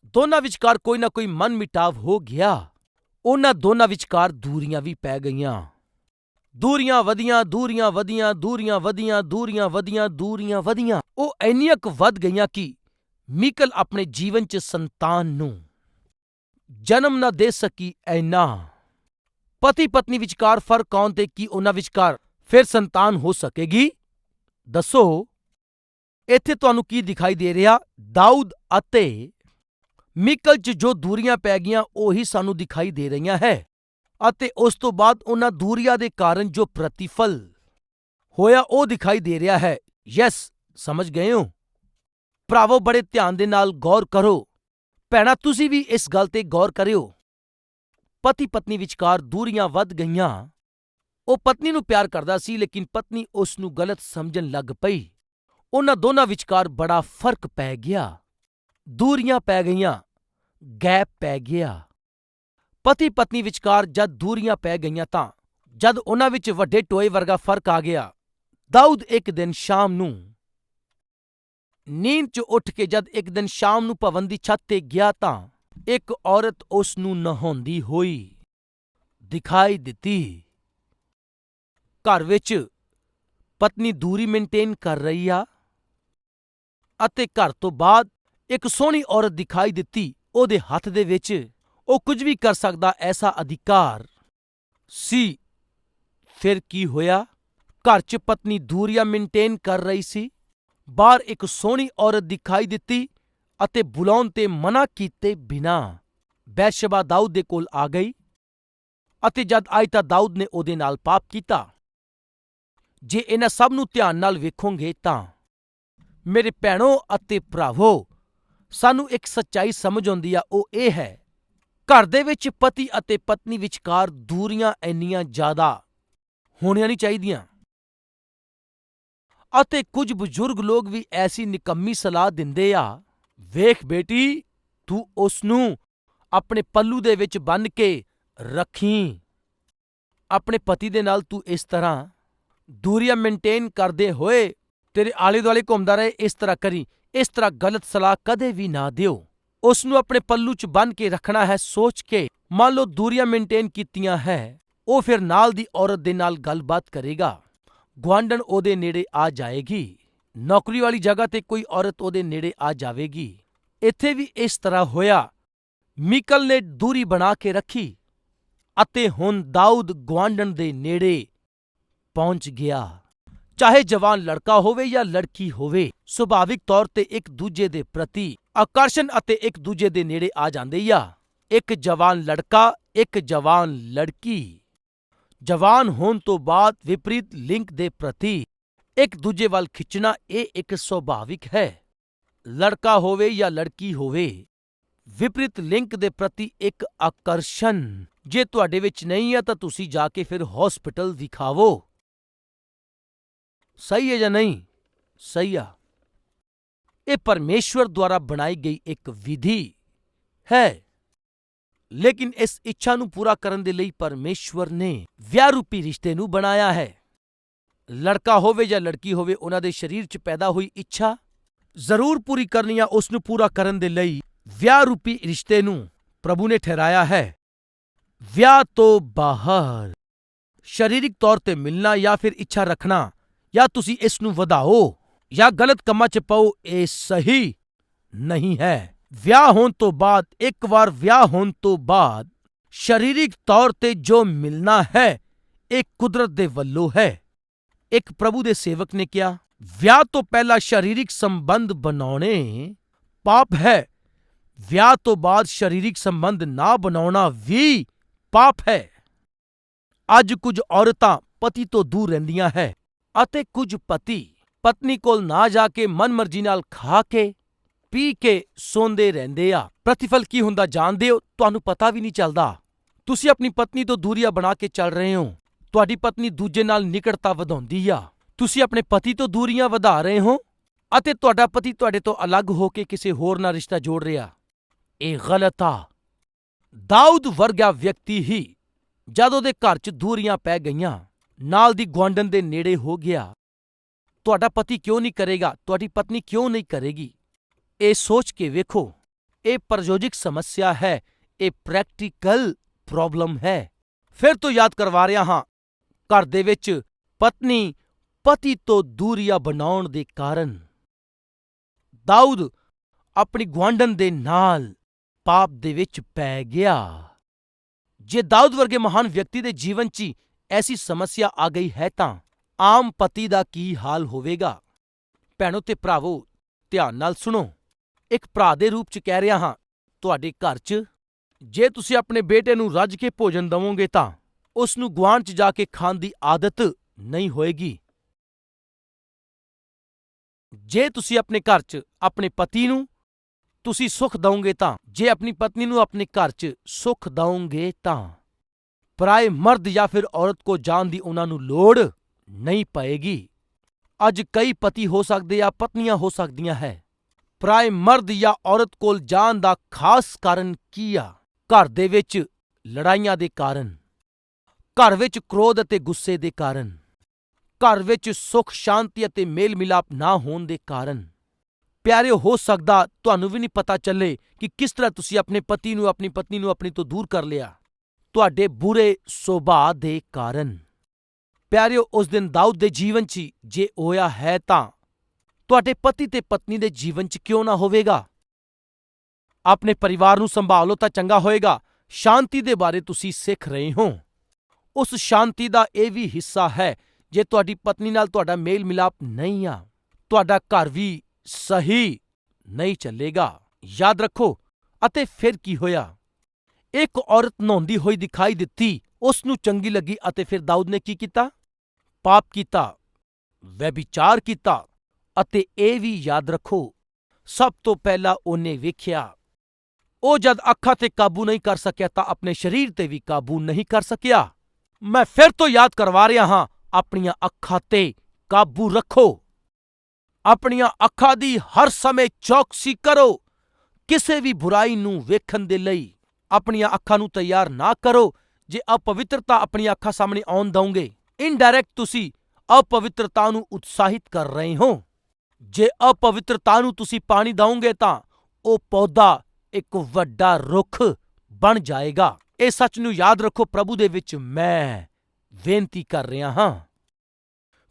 ਦੋਨਾਂ ਵਿਚਕਾਰ ਕੋਈ ਨਾ ਕੋਈ ਮਨ ਮਿਟਾਵ ਹੋ ਗਿਆ। ਉਹਨਾਂ ਦੋਨਾਂ ਵਿਚਕਾਰ ਦੂਰੀਆਂ ਵੀ ਪੈ ਗਈਆਂ। ਦੂਰੀਆਂ ਵਧੀਆਂ ਦੂਰੀਆਂ ਵਧੀਆਂ ਦੂਰੀਆਂ ਵਧੀਆਂ ਦੂਰੀਆਂ ਵਧੀਆਂ ਦੂਰੀਆਂ ਵਧੀਆਂ। ਉਹ ਇੰਨੀਆਂ ਕੁ ਵੱਧ ਗਈਆਂ ਕਿ ਮੀਕਲ ਆਪਣੇ ਜੀਵਨ 'ਚ ਸੰਤਾਨ ਨੂੰ ਜਨਮ ਨਾ ਦੇ ਸਕੀ ਐਨਾ ਪਤੀ ਪਤਨੀ ਵਿਚਕਾਰ ਫ਼ਰਕ ਆਉਣ ਤੇ ਕੀ ਉਹਨਾਂ ਵਿਚਕਾਰ ਫਿਰ ਸੰਤਾਨ ਹੋ ਸਕੇਗੀ? ਦੱਸੋ। ਇੱਥੇ ਤੁਹਾਨੂੰ ਕੀ ਦਿਖਾਈ ਦੇ ਰਿਹਾ? ਦਾਊਦ ਅਤੇ ਮਿਕਲ 'ਚ ਜੋ ਦੂਰੀਆਂ ਪੈ ਗਈਆਂ, ਉਹੀ ਸਾਨੂੰ ਦਿਖਾਈ ਦੇ ਰਹੀਆਂ ਹੈ। ਅਤੇ ਉਸ ਤੋਂ ਬਾਅਦ ਉਹਨਾਂ ਦੂਰੀਆਂ ਦੇ ਕਾਰਨ ਜੋ ਪ੍ਰਤੀਫਲ ਹੋਇਆ, ਉਹ ਦਿਖਾਈ ਦੇ ਰਿਹਾ ਹੈ। ਯੈਸ, ਸਮਝ ਗਏ ਹੋ? ਭਰਾਵੋ, ਬੜੇ ਧਿਆਨ ਦੇ ਨਾਲ ਗੌਰ ਕਰੋ। ਭੈਣਾ, ਤੁਸੀਂ ਵੀ ਇਸ ਗੱਲ ਤੇ ਗੌਰ ਕਰਿਓ। ਪਤੀ ਪਤਨੀ ਵਿਚਕਾਰ ਦੂਰੀਆਂ ਵੱਧ ਗਈਆਂ। ਉਹ ਪਤਨੀ ਨੂੰ ਪਿਆਰ ਕਰਦਾ ਸੀ, ਲੇਕਿਨ ਪਤਨੀ ਉਸ ਨੂੰ ਗਲਤ ਸਮਝਣ ਲੱਗ ਪਈ। ਉਹਨਾਂ ਦੋਨਾਂ ਵਿਚਕਾਰ ਬੜਾ ਫ਼ਰਕ ਪੈ ਗਿਆ। ਦੂਰੀਆਂ ਪੈ ਗਈਆਂ, ਗੈਪ ਪੈ ਗਿਆ। ਪਤੀ ਪਤਨੀ ਵਿਚਕਾਰ ਜਦ ਦੂਰੀਆਂ ਪੈ ਗਈਆਂ ਤਾਂ ਜਦ ਉਹਨਾਂ ਵਿੱਚ ਵੱਡੇ ਟੋਏ ਵਰਗਾ ਫ਼ਰਕ ਆ ਗਿਆ, ਦਾਊਦ ਇੱਕ ਦਿਨ ਸ਼ਾਮ ਨੂੰ ਨੀਂਦ 'ਚ ਉੱਠ ਕੇ ਜਦ ਇੱਕ ਦਿਨ ਸ਼ਾਮ ਨੂੰ ਭਵਨ ਦੀ ਛੱਤ ਤੇ ਗਿਆ ਤਾਂ ਇੱਕ ਔਰਤ ਉਸ ਨੂੰ ਨਹਾਉਂਦੀ ਹੋਈ ਦਿਖਾਈ ਦਿੱਤੀ। ਘਰ ਵਿੱਚ ਪਤਨੀ ਦੂਰੀ ਮੇਨਟੇਨ ਕਰ ਰਹੀ ਆ। ਅਤੇ ਘਰ ਤੋਂ ਬਾਅਦ ਇੱਕ ਸੋਹਣੀ ਔਰਤ ਦਿਖਾਈ ਦਿੱਤੀ, ਉਹਦੇ ਹੱਥ ਦੇ ਵਿੱਚ ਉਹ ਕੁਝ ਵੀ ਕਰ ਸਕਦਾ ਐਸਾ ਅਧਿਕਾਰ। ਸੀ, ਫਿਰ ਕੀ ਹੋਇਆ? ਘਰ 'ਚ ਪਤਨੀ ਦੂਰੀਆਂ ਮੇਨਟੇਨ ਕਰ ਰਹੀ ਸੀ। ਬਾਹਰ ਇੱਕ ਸੋਹਣੀ ਔਰਤ ਦਿਖਾਈ ਦਿੱਤੀ ਅਤੇ ਬੁਲਾਉਣ ਤੇ ਮਨਾ ਕੀਤੇ ਬਿਨਾਂ ਬੈਸ਼ਬਾ ਦਾਊਦ ਦੇ ਕੋਲ ਆ ਗਈ ਅਤੇ ਜਦ ਆਈ ਤਾਂ ਦਾਊਦ ਨੇ ਉਹਦੇ ਨਾਲ ਪਾਪ ਕੀਤਾ। ਜੇ ਇਹਨਾਂ ਸਭ ਨੂੰ ਧਿਆਨ ਨਾਲ ਵੇਖੋਗੇ ਤਾਂ ਮੇਰੇ ਭੈਣੋ ਅਤੇ ਭਰਾਵੋ, ਸਾਨੂੰ ਇੱਕ ਸੱਚਾਈ ਸਮਝ ਆਉਂਦੀ ਆ, ਉਹ ਇਹ ਹੈ, ਘਰ ਦੇ ਵਿੱਚ ਪਤੀ ਅਤੇ ਪਤਨੀ ਵਿਚਕਾਰ ਦੂਰੀਆਂ ਇੰਨੀਆਂ ਜ਼ਿਆਦਾ ਹੋਣੀਆਂ ਨਹੀਂ ਚਾਹੀਦੀਆਂ। ਅਤੇ ਕੁਝ ਬਜ਼ੁਰਗ ਲੋਕ ਵੀ ਐਸੀ ਨਿਕੰਮੀ ਸਲਾਹ ਦਿੰਦੇ ਆ, ਵੇਖ ਬੇਟੀ, ਤੂੰ ਉਸ ਨੂੰ ਆਪਣੇ ਪੱਲੂ ਦੇ ਵਿੱਚ ਬੰਨ ਕੇ ਰੱਖੀ। ਆਪਣੇ ਪਤੀ ਦੇ ਨਾਲ ਤੂੰ ਇਸ ਤਰ੍ਹਾਂ ਦੂਰੀਆਂ ਮੇਨਟੇਨ ਕਰਦੇ ਹੋਏ ਤੇਰੇ ਆਲੇ ਦੁਆਲੇ ਘੁੰਮਦਾ ਰਹੇ, ਇਸ ਤਰ੍ਹਾਂ ਕਰੀ, ਇਸ ਤਰ੍ਹਾਂ ਗਲਤ ਸਲਾਹ ਕਦੇ ਵੀ ਨਾ ਦਿਓ। ਉਸ ਨੂੰ ਆਪਣੇ ਪੱਲੂ 'ਚ ਬੰਨ ਕੇ ਰੱਖਣਾ ਹੈ, ਸੋਚ ਕੇ, ਮੰਨ ਲਓ ਦੂਰੀਆਂ ਮੇਨਟੇਨ ਕੀਤੀਆਂ ਹੈ, ਉਹ ਫਿਰ ਨਾਲ ਦੀ ਔਰਤ ਦੇ ਨਾਲ ਗੱਲਬਾਤ ਕਰੇਗਾ। ਗੁਆਂਢਣ ਉਹਦੇ ਨੇੜੇ ਆ ਜਾਏਗੀ। ਨੌਕਰੀ ਵਾਲੀ ਜਗ੍ਹਾ ਤੇ ਕੋਈ ਔਰਤ ਉਹਦੇ ਨੇੜੇ ਆ ਜਾਵੇਗੀ। ਇੱਥੇ ਵੀ ਇਸ ਤਰ੍ਹਾਂ ਹੋਇਆ। ਮਿਕਲ ਨੇ ਦੂਰੀ ਬਣਾ ਕੇ ਰੱਖੀ ਅਤੇ ਹੁਣ ਦਾਊਦ ਗੁਆਂਢਣ ਦੇ ਨੇੜੇ ਪਹੁੰਚ ਗਿਆ। ਚਾਹੇ ਜਵਾਨ ਲੜਕਾ ਹੋਵੇ ਜਾਂ ਲੜਕੀ ਹੋਵੇ, ਸੁਭਾਵਿਕ ਤੌਰ ਤੇ ਇੱਕ ਦੂਜੇ ਦੇ ਪ੍ਰਤੀ ਆਕਰਸ਼ਣ ਅਤੇ ਇੱਕ ਦੂਜੇ ਦੇ ਨੇੜੇ ਆ ਜਾਂਦੇ ਆ। ਇੱਕ ਜਵਾਨ ਲੜਕਾ, ਇੱਕ ਜਵਾਨ ਲੜਕੀ। ਜਵਾਨ ਹੋਣ ਤੋਂ ਬਾਅਦ ਵਿਪਰੀਤ ਲਿੰਕ ਦੇ ਪ੍ਰਤੀ ਇੱਕ ਦੂਜੇ ਵੱਲ ਖਿੱਚਣਾ ਇਹ ਇੱਕ ਸੁਭਾਵਿਕ ਹੈ। ਲੜਕਾ ਹੋਵੇ ਜਾਂ ਲੜਕੀ ਹੋਵੇ, ਵਿਪਰੀਤ ਲਿੰਕ ਦੇ ਪ੍ਰਤੀ ਇੱਕ ਆਕਰਸ਼ਣ। ਜੇ ਤੁਹਾਡੇ ਵਿੱਚ ਨਹੀਂ ਆ ਤਾਂ ਤੁਸੀਂ ਜਾ ਕੇ ਫਿਰ ਹਸਪੀਟਲ ਦਿਖਾਵੋ। ਸਹੀ ਹੈ ਜਾਂ ਨਹੀਂ? ਸਹੀ ਆ। ਇਹ ਪਰਮੇਸ਼ਵਰ ਦੁਆਰਾ ਬਣਾਈ ਗਈ ਇੱਕ ਵਿਧੀ ਹੈ। ਲੇਕਿਨ ਇਸ ਇੱਛਾ ਨੂੰ ਪੂਰਾ ਕਰਨ ਦੇ ਲਈ ਪਰਮੇਸ਼ਵਰ ਨੇ ਵਿਆਹ ਰੂਪੀ ਰਿਸ਼ਤੇ ਨੂੰ ਬਣਾਇਆ ਹੈ। ਲੜਕਾ ਹੋਵੇ ਜਾਂ ਲੜਕੀ ਹੋਵੇ, ਉਹਨਾਂ ਦੇ ਸਰੀਰ 'ਚ ਪੈਦਾ ਹੋਈ ਇੱਛਾ ਜ਼ਰੂਰ ਪੂਰੀ ਕਰਨੀ ਆ, ਉਸ ਨੂੰ ਪੂਰਾ ਕਰਨ ਦੇ ਲਈ ਵਿਆਹ ਰੂਪੀ ਰਿਸ਼ਤੇ ਨੂੰ ਪ੍ਰਭੂ ਨੇ ਠਹਿਰਾਇਆ ਹੈ। ਵਿਆਹ ਤੋਂ ਬਾਹਰ, ਸਰੀਰਕ ਤੌਰ ਤੇ ਮਿਲਣਾ ਜਾਂ ਫਿਰ ਇੱਛਾ ਰੱਖਣਾ ਜਾਂ ਤੁਸੀਂ ਇਸ ਨੂੰ ਵਧਾਓ ਜਾਂ ਗਲਤ ਕੰਮਾਂ 'ਚ ਪਾਓ, ਇਹ ਸਹੀ ਨਹੀਂ ਹੈ। ਵਿਆਹ ਹੋਣ ਤੋਂ ਬਾਅਦ, ਇੱਕ ਵਾਰ ਵਿਆਹ ਹੋਣ ਤੋਂ ਬਾਅਦ ਸਰੀਰਿਕ ਤੌਰ ਤੇ ਜੋ ਮਿਲਣਾ ਹੈ, ਇਹ ਕੁਦਰਤ ਦੇ ਵੱਲੋਂ ਹੈ। ਇੱਕ ਪ੍ਰਭੂ ਦੇ ਸੇਵਕ ਨੇ ਕਿਹਾ, ਵਿਆਹ ਤੋਂ ਪਹਿਲਾਂ ਸਰੀਰਕ ਸੰਬੰਧ ਬਣਾਉਣੇ ਪਾਪ ਹੈ। ਵਿਆਹ ਤੋਂ ਬਾਅਦ ਸਰੀਰਕ ਸੰਬੰਧ ਨਾ ਬਣਾਉਣਾ ਵੀ ਪਾਪ ਹੈ। ਅੱਜ ਕੁਝ ਔਰਤਾਂ ਪਤੀ ਤੋਂ ਦੂਰ ਰਹਿੰਦੀਆਂ ਹੈ। ਅਤੇ ਕੁਝ ਪਤੀ ਪਤਨੀ ਕੋਲ ਨਾ ਜਾ ਕੇ ਮਨਮਰਜ਼ੀ ਨਾਲ ਖਾ ਕੇ, ਪੀ ਕੇ ਸੌਂਦੇ ਰਹਿੰਦੇ ਆ। ਪ੍ਰਤੀਫਲ ਕੀ ਹੁੰਦਾ ਜਾਣਦੇ ਹੋ? ਤੁਹਾਨੂੰ ਪਤਾ ਵੀ ਨਹੀਂ ਚੱਲਦਾ। ਤੁਸੀਂ ਆਪਣੀ ਪਤਨੀ ਤੋਂ ਦੂਰੀਆਂ ਬਣਾ ਕੇ ਚੱਲ ਰਹੇ ਹੋ। ਤੁਹਾਡੀ ਪਤਨੀ ਦੂਜੇ ਨਾਲ ਨਿਕਟਤਾ ਵਧਾਉਂਦੀ ਆ। ਤੁਸੀਂ ਆਪਣੇ ਪਤੀ ਤੋਂ ਦੂਰੀਆਂ ਵਧਾ ਰਹੇ ਹੋ ਅਤੇ ਤੁਹਾਡਾ ਪਤੀ ਤੁਹਾਡੇ ਤੋਂ ਅਲੱਗ ਹੋ ਕੇ ਕਿਸੇ ਹੋਰ ਨਾਲ ਰਿਸ਼ਤਾ ਜੋੜ ਰਿਹਾ। ਇਹ ਗਲਤ ਆ। ਦਾਊਦ ਵਰਗਾ ਵਿਅਕਤੀ ਹੀ ਜਦ ਉਹਦੇ ਘਰ 'ਚ ਦੂਰੀਆਂ ਪੈ ਗਈਆਂ। ਨਾਲ ਦੀ ਗੁਆਂਢਣ ਦੇ ਨੇੜੇ ਹੋ ਗਿਆ। ਤੁਹਾਡਾ ਪਤੀ ਕਿਉਂ ਨਹੀਂ ਕਰੇਗਾ? ਤੁਹਾਡੀ ਪਤਨੀ ਕਿਉਂ ਨਹੀਂ ਕਰੇਗੀ? ਇਹ ਸੋਚ ਕੇ ਵੇਖੋ। ਇਹ ਪ੍ਰਯੋਜਿਕ ਸਮੱਸਿਆ ਹੈ। ਇਹ ਪ੍ਰੈਕਟੀਕਲ ਪ੍ਰੋਬਲਮ ਹੈ। ਫਿਰ ਤੋਂ ਯਾਦ ਕਰਵਾ ਰਿਹਾ ਹਾਂ। ਘਰ ਦੇ ਵਿੱਚ ਪਤਨੀ ਪਤੀ ਤੋਂ ਦੂਰੀਆਂ ਬਣਾਉਣ ਦੇ ਕਾਰਨ। ਦਾਊਦ ਆਪਣੀ ਗੁਆਂਢਣ ਦੇ ਨਾਲ ਪਾਪ ਦੇ ਵਿੱਚ ਪੈ ਗਿਆ। ਜੇ ਦਾਊਦ ਵਰਗੇ ਮਹਾਨ ਵਿਅਕਤੀ ਦੇ ਜੀਵਨ 'ਚ ਹੀ ਐਸੀ ਸਮੱਸਿਆ ਆ ਗਈ ਹੈ ਤਾਂ ਆਮ ਪਤੀ ਦਾ ਕੀ ਹਾਲ ਹੋਵੇਗਾ? ਭੈਣੋ ਤੇ ਭਰਾਵੋ, ਧਿਆਨ ਨਾਲ ਸੁਣੋ। ਇੱਕ ਭਰਾ ਦੇ ਰੂਪ 'ਚ ਕਹਿ ਰਿਹਾ ਹਾਂ, ਤੁਹਾਡੇ ਘਰ 'ਚ ਜੇ ਤੁਸੀਂ ਆਪਣੇ ਬੇਟੇ ਨੂੰ ਰੱਜ ਕੇ ਭੋਜਨ ਦਵੋਗੇ ਤਾਂ ਉਸ ਨੂੰ ਗੁਆਂਢ 'ਚ ਜਾ ਕੇ ਖਾਣ ਦੀ ਆਦਤ ਨਹੀਂ ਹੋਏਗੀ। ਜੇ ਤੁਸੀਂ ਆਪਣੇ ਘਰ 'ਚ ਆਪਣੇ ਪਤੀ ਨੂੰ ਤੁਸੀਂ ਸੁੱਖ ਦਵੋਗੇ ਤਾਂ, ਜੇ ਆਪਣੀ ਪਤਨੀ ਨੂੰ ਆਪਣੇ ਘਰ 'ਚ ਸੁੱਖ ਦਵੋਗੇ ਤਾਂ। ਪਰਾਏ ਮਰਦ ਜਾਂ ਫਿਰ ਔਰਤ ਕੋ ਜਾਣ ਦੀ ਉਹਨਾਂ ਨੂੰ ਲੋੜ ਨਹੀਂ ਪਏਗੀ। ਅੱਜ ਕਈ ਪਤੀ ਹੋ ਸਕਦੇ ਆ, ਪਤਨੀਆਂ ਹੋ ਸਕਦੀਆਂ ਹੈ। ਪਰਾਏ ਮਰਦ ਜਾਂ ਔਰਤ ਕੋਲ ਜਾਣ ਦਾ ਖਾਸ ਕਾਰਨ ਕੀ ਆ? ਘਰ ਦੇ ਵਿੱਚ ਲੜਾਈਆਂ ਦੇ ਕਾਰਨ, ਘਰ ਵਿੱਚ ਕ੍ਰੋਧ ਅਤੇ ਗੁੱਸੇ ਦੇ ਕਾਰਨ, ਘਰ ਵਿੱਚ ਸੁੱਖ, ਸ਼ਾਂਤੀ ਅਤੇ ਮੇਲ ਮਿਲਾਪ ਨਾ ਹੋਣ ਦੇ ਕਾਰਨ। ਪਿਆਰਿਓ, ਹੋ ਸਕਦਾ ਤੁਹਾਨੂੰ ਵੀ ਨਹੀਂ ਪਤਾ ਚੱਲੇ ਕਿ ਕਿਸ ਤਰ੍ਹਾਂ ਤੁਸੀਂ ਆਪਣੇ ਪਤੀ ਨੂੰ, ਆਪਣੀ ਪਤਨੀ ਨੂੰ ਆਪਣੀ ਤੋਂ ਦੂਰ ਕਰ ਲਿਆ। ਤੁਹਾਡੇ ਬੁਰੇ ਸੁਭਾਅ ਦੇ ਕਾਰਨ। ਪਿਆਰਿਓ, ਉਸ ਦਿਨ ਦਾਊਦ ਦੇ ਜੀਵਨ 'ਚ ਹੀ ਜੇ ਹੋਇਆ ਹੈ ਤਾਂ ਤੁਹਾਡੇ ਪਤੀ ਤੇ ਪਤਨੀ ਦੇ ਜੀਵਨ 'ਚ ਕਿਉਂ ਨਾ ਹੋਵੇਗਾ? ਆਪਣੇ ਪਰਿਵਾਰ ਨੂੰ ਸੰਭਾਲੋ ਤਾਂ ਚੰਗਾ ਹੋਏਗਾ। ਸ਼ਾਂਤੀ ਦੇ ਬਾਰੇ ਤੁਸੀਂ ਸਿੱਖ ਰਹੇ ਹੋ। ਉਸ ਸ਼ਾਂਤੀ ਦਾ ਇਹ ਵੀ ਹਿੱਸਾ ਹੈ, ਜੇ ਤੁਹਾਡੀ ਪਤਨੀ ਨਾਲ ਤੁਹਾਡਾ ਮੇਲ ਮਿਲਾਪ ਨਹੀਂ ਆ, ਤੁਹਾਡਾ ਘਰ ਵੀ ਸਹੀ ਨਹੀਂ ਚੱਲੇਗਾ। ਯਾਦ ਰੱਖੋ, ਅਤੇ ਫਿਰ ਕੀ ਹੋਇਆ? ਇੱਕ ਔਰਤ ਨਹਾਉਂਦੀ ਹੋਈ ਦਿਖਾਈ ਦਿੱਤੀ ਉਸ ਨੂੰ ਚੰਗੀ ਲੱਗੀ ਅਤੇ ਫਿਰ ਦਾਊਦ ਨੇ ਕੀ ਕੀਤਾ? ਪਾਪ ਕੀਤਾ, ਵੈਭਿਚਾਰ ਕੀਤਾ ਅਤੇ ਇਹ ਵੀ ਯਾਦ ਰੱਖੋ, ਸਭ ਤੋਂ ਪਹਿਲਾਂ ਉਹਨੇ ਵੇਖਿਆ, ਉਹ ਜਦ ਅੱਖਾਂ ਤੇ ਕਾਬੂ ਨਹੀਂ ਕਰ ਸਕਿਆ ਤਾਂ ਆਪਣੇ ਸਰੀਰ ਤੇ ਵੀ ਕਾਬੂ ਨਹੀਂ ਕਰ ਸਕਿਆ। ਮੈਂ ਫਿਰ ਤੋਂ ਯਾਦ ਕਰਵਾ ਰਿਹਾ ਹਾਂ, ਆਪਣੀਆਂ ਅੱਖਾਂ ਤੇ ਕਾਬੂ ਰੱਖੋ। ਆਪਣੀਆਂ ਅੱਖਾਂ ਦੀ ਹਰ ਸਮੇਂ ਚੌਕਸੀ ਕਰੋ, ਕਿਸੇ ਵੀ ਬੁਰਾਈ ਨੂੰ ਵੇਖਣ ਦੇ ਲਈ। ਆਪਣੀਆਂ ਅੱਖਾਂ ਨੂੰ ਤਿਆਰ ਨਾ ਕਰੋ ਜੇ ਅਪਵਿੱਤਰਤਾ ਆਪਣੀਆਂ ਅੱਖਾਂ ਸਾਹਮਣੇ ਆਉਣ ਦਵੋਗੇ। ਇਨਡਾਇਰੈਕਟ ਤੁਸੀਂ ਅਪਵਿੱਤਰਤਾ ਨੂੰ ਉਤਸ਼ਾਹਿਤ ਕਰ ਰਹੇ ਹੋ। ਜੇ ਅਪਵਿੱਤਰਤਾ ਨੂੰ ਤੁਸੀਂ ਪਾਣੀ ਦਵੋਗੇ ਤਾਂ ਉਹ ਪੌਦਾ ਇੱਕ ਵੱਡਾ ਰੁੱਖ ਬਣ ਜਾਏਗਾ। ਇਹ ਸੱਚ ਨੂੰ ਯਾਦ ਰੱਖੋ ਪ੍ਰਭੂ ਦੇ ਵਿੱਚ ਮੈਂ ਬੇਨਤੀ ਕਰ ਰਿਹਾ ਹਾਂ।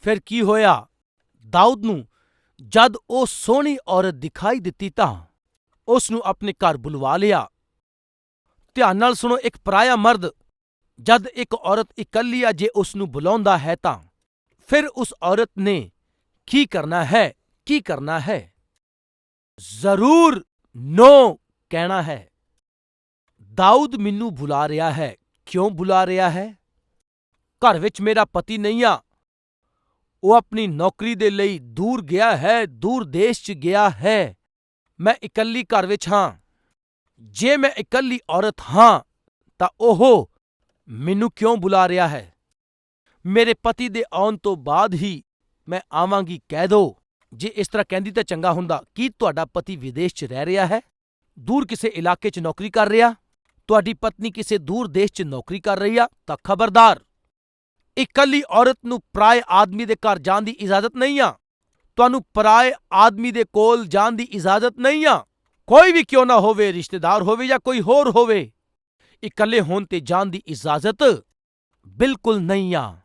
ਫਿਰ ਕੀ ਹੋਇਆ? ਦਾਊਦ ਨੂੰ ਜਦ ਉਹ ਸੋਹਣੀ ਔਰਤ ਦਿਖਾਈ ਦਿੱਤੀ ਤਾਂ ਉਸ ਨੂੰ ਆਪਣੇ ਘਰ ਬੁਲਵਾ ਲਿਆ। ਧਿਆਨ ਨਾਲ ਸੁਣੋ, ਇੱਕ ਪਰਾਇਆ ਮਰਦ, ਜਦ ਇੱਕ ਔਰਤ ਇਕੱਲੀ ਆ ਜੇ ਉਸ ਨੂੰ ਬੁਲਾਉਂਦਾ ਹੈ ਤਾਂ। ਫਿਰ ਉਸ ਔਰਤ ਨੇ ਕੀ ਕਰਨਾ ਹੈ, ਕੀ ਕਰਨਾ ਹੈ? ਜ਼ਰੂਰ ਨੋ ਕਹਿਣਾ ਹੈ। ਦਾਊਦ ਮੈਨੂੰ ਬੁਲਾ ਰਿਹਾ ਹੈ। ਕਿਉਂ ਬੁਲਾ ਰਿਹਾ ਹੈ? ਘਰ ਵਿੱਚ ਮੇਰਾ ਪਤੀ ਨਹੀਂ ਆ। ਉਹ ਆਪਣੀ ਨੌਕਰੀ ਦੇ ਲਈ ਦੂਰ ਗਿਆ ਹੈ, ਦੂਰ ਦੇਸ਼ 'ਚ ਗਿਆ ਹੈ। ਮੈਂ ਇਕੱਲੀ ਘਰ ਵਿੱਚ ਹਾਂ। ਜੇ ਮੈਂ ਇਕੱਲੀ ਔਰਤ ਹਾਂ, ਤਾਂ ਉਹ ਮੈਨੂੰ ਕਿਉਂ ਬੁਲਾ ਰਿਹਾ ਹੈ? ਮੇਰੇ ਪਤੀ ਦੇ ਆਉਣ ਤੋਂ ਬਾਅਦ ਹੀ ਮੈਂ ਆਵਾਂਗੀ, ਕਹਿ ਦੋ। ਜੇ ਇਸ ਤਰ੍ਹਾਂ ਕਹਿੰਦੀ ਤਾਂ ਚੰਗਾ ਹੁੰਦਾ। ਕੀ ਤੁਹਾਡਾ ਪਤੀ ਵਿਦੇਸ਼ 'ਚ ਰਹਿ ਰਿਹਾ ਹੈ? ਦੂਰ ਕਿਸੇ ਇਲਾਕੇ 'ਚ ਨੌਕਰੀ ਕਰ ਰਿਹਾ? ਤੁਹਾਡੀ ਪਤਨੀ ਕਿਸੇ ਦੂਰ ਦੇਸ਼ 'ਚ ਨੌਕਰੀ ਕਰ ਰਹੀ ਆ? ਤਾਂ ਖਬਰਦਾਰ, ਇਕੱਲੀ ਔਰਤ ਨੂੰ ਪਰਾਏ ਆਦਮੀ ਦੇ ਘਰ ਜਾਣ ਦੀ ਇਜਾਜ਼ਤ ਨਹੀਂ ਆ? ਤੁਹਾਨੂੰ ਪਰਾਏ ਆਦਮੀ ਦੇ ਕੋਲ ਜਾਣ ਦੀ ਇਜਾਜ਼ਤ ਨਹੀਂ ਆ? ਕੋਈ ਵੀ ਕਿਉਂ ਨਾ ਹੋਵੇ, ਰਿਸ਼ਤੇਦਾਰ ਹੋਵੇ ਜਾਂ ਕੋਈ ਹੋਰ ਹੋਵੇ, ਇਕੱਲੇ ਹੋਣ ਤੇ ਜਾਣ ਦੀ ਇਜਾਜ਼ਤ ਬਿਲਕੁਲ ਨਹੀਂ ਆ।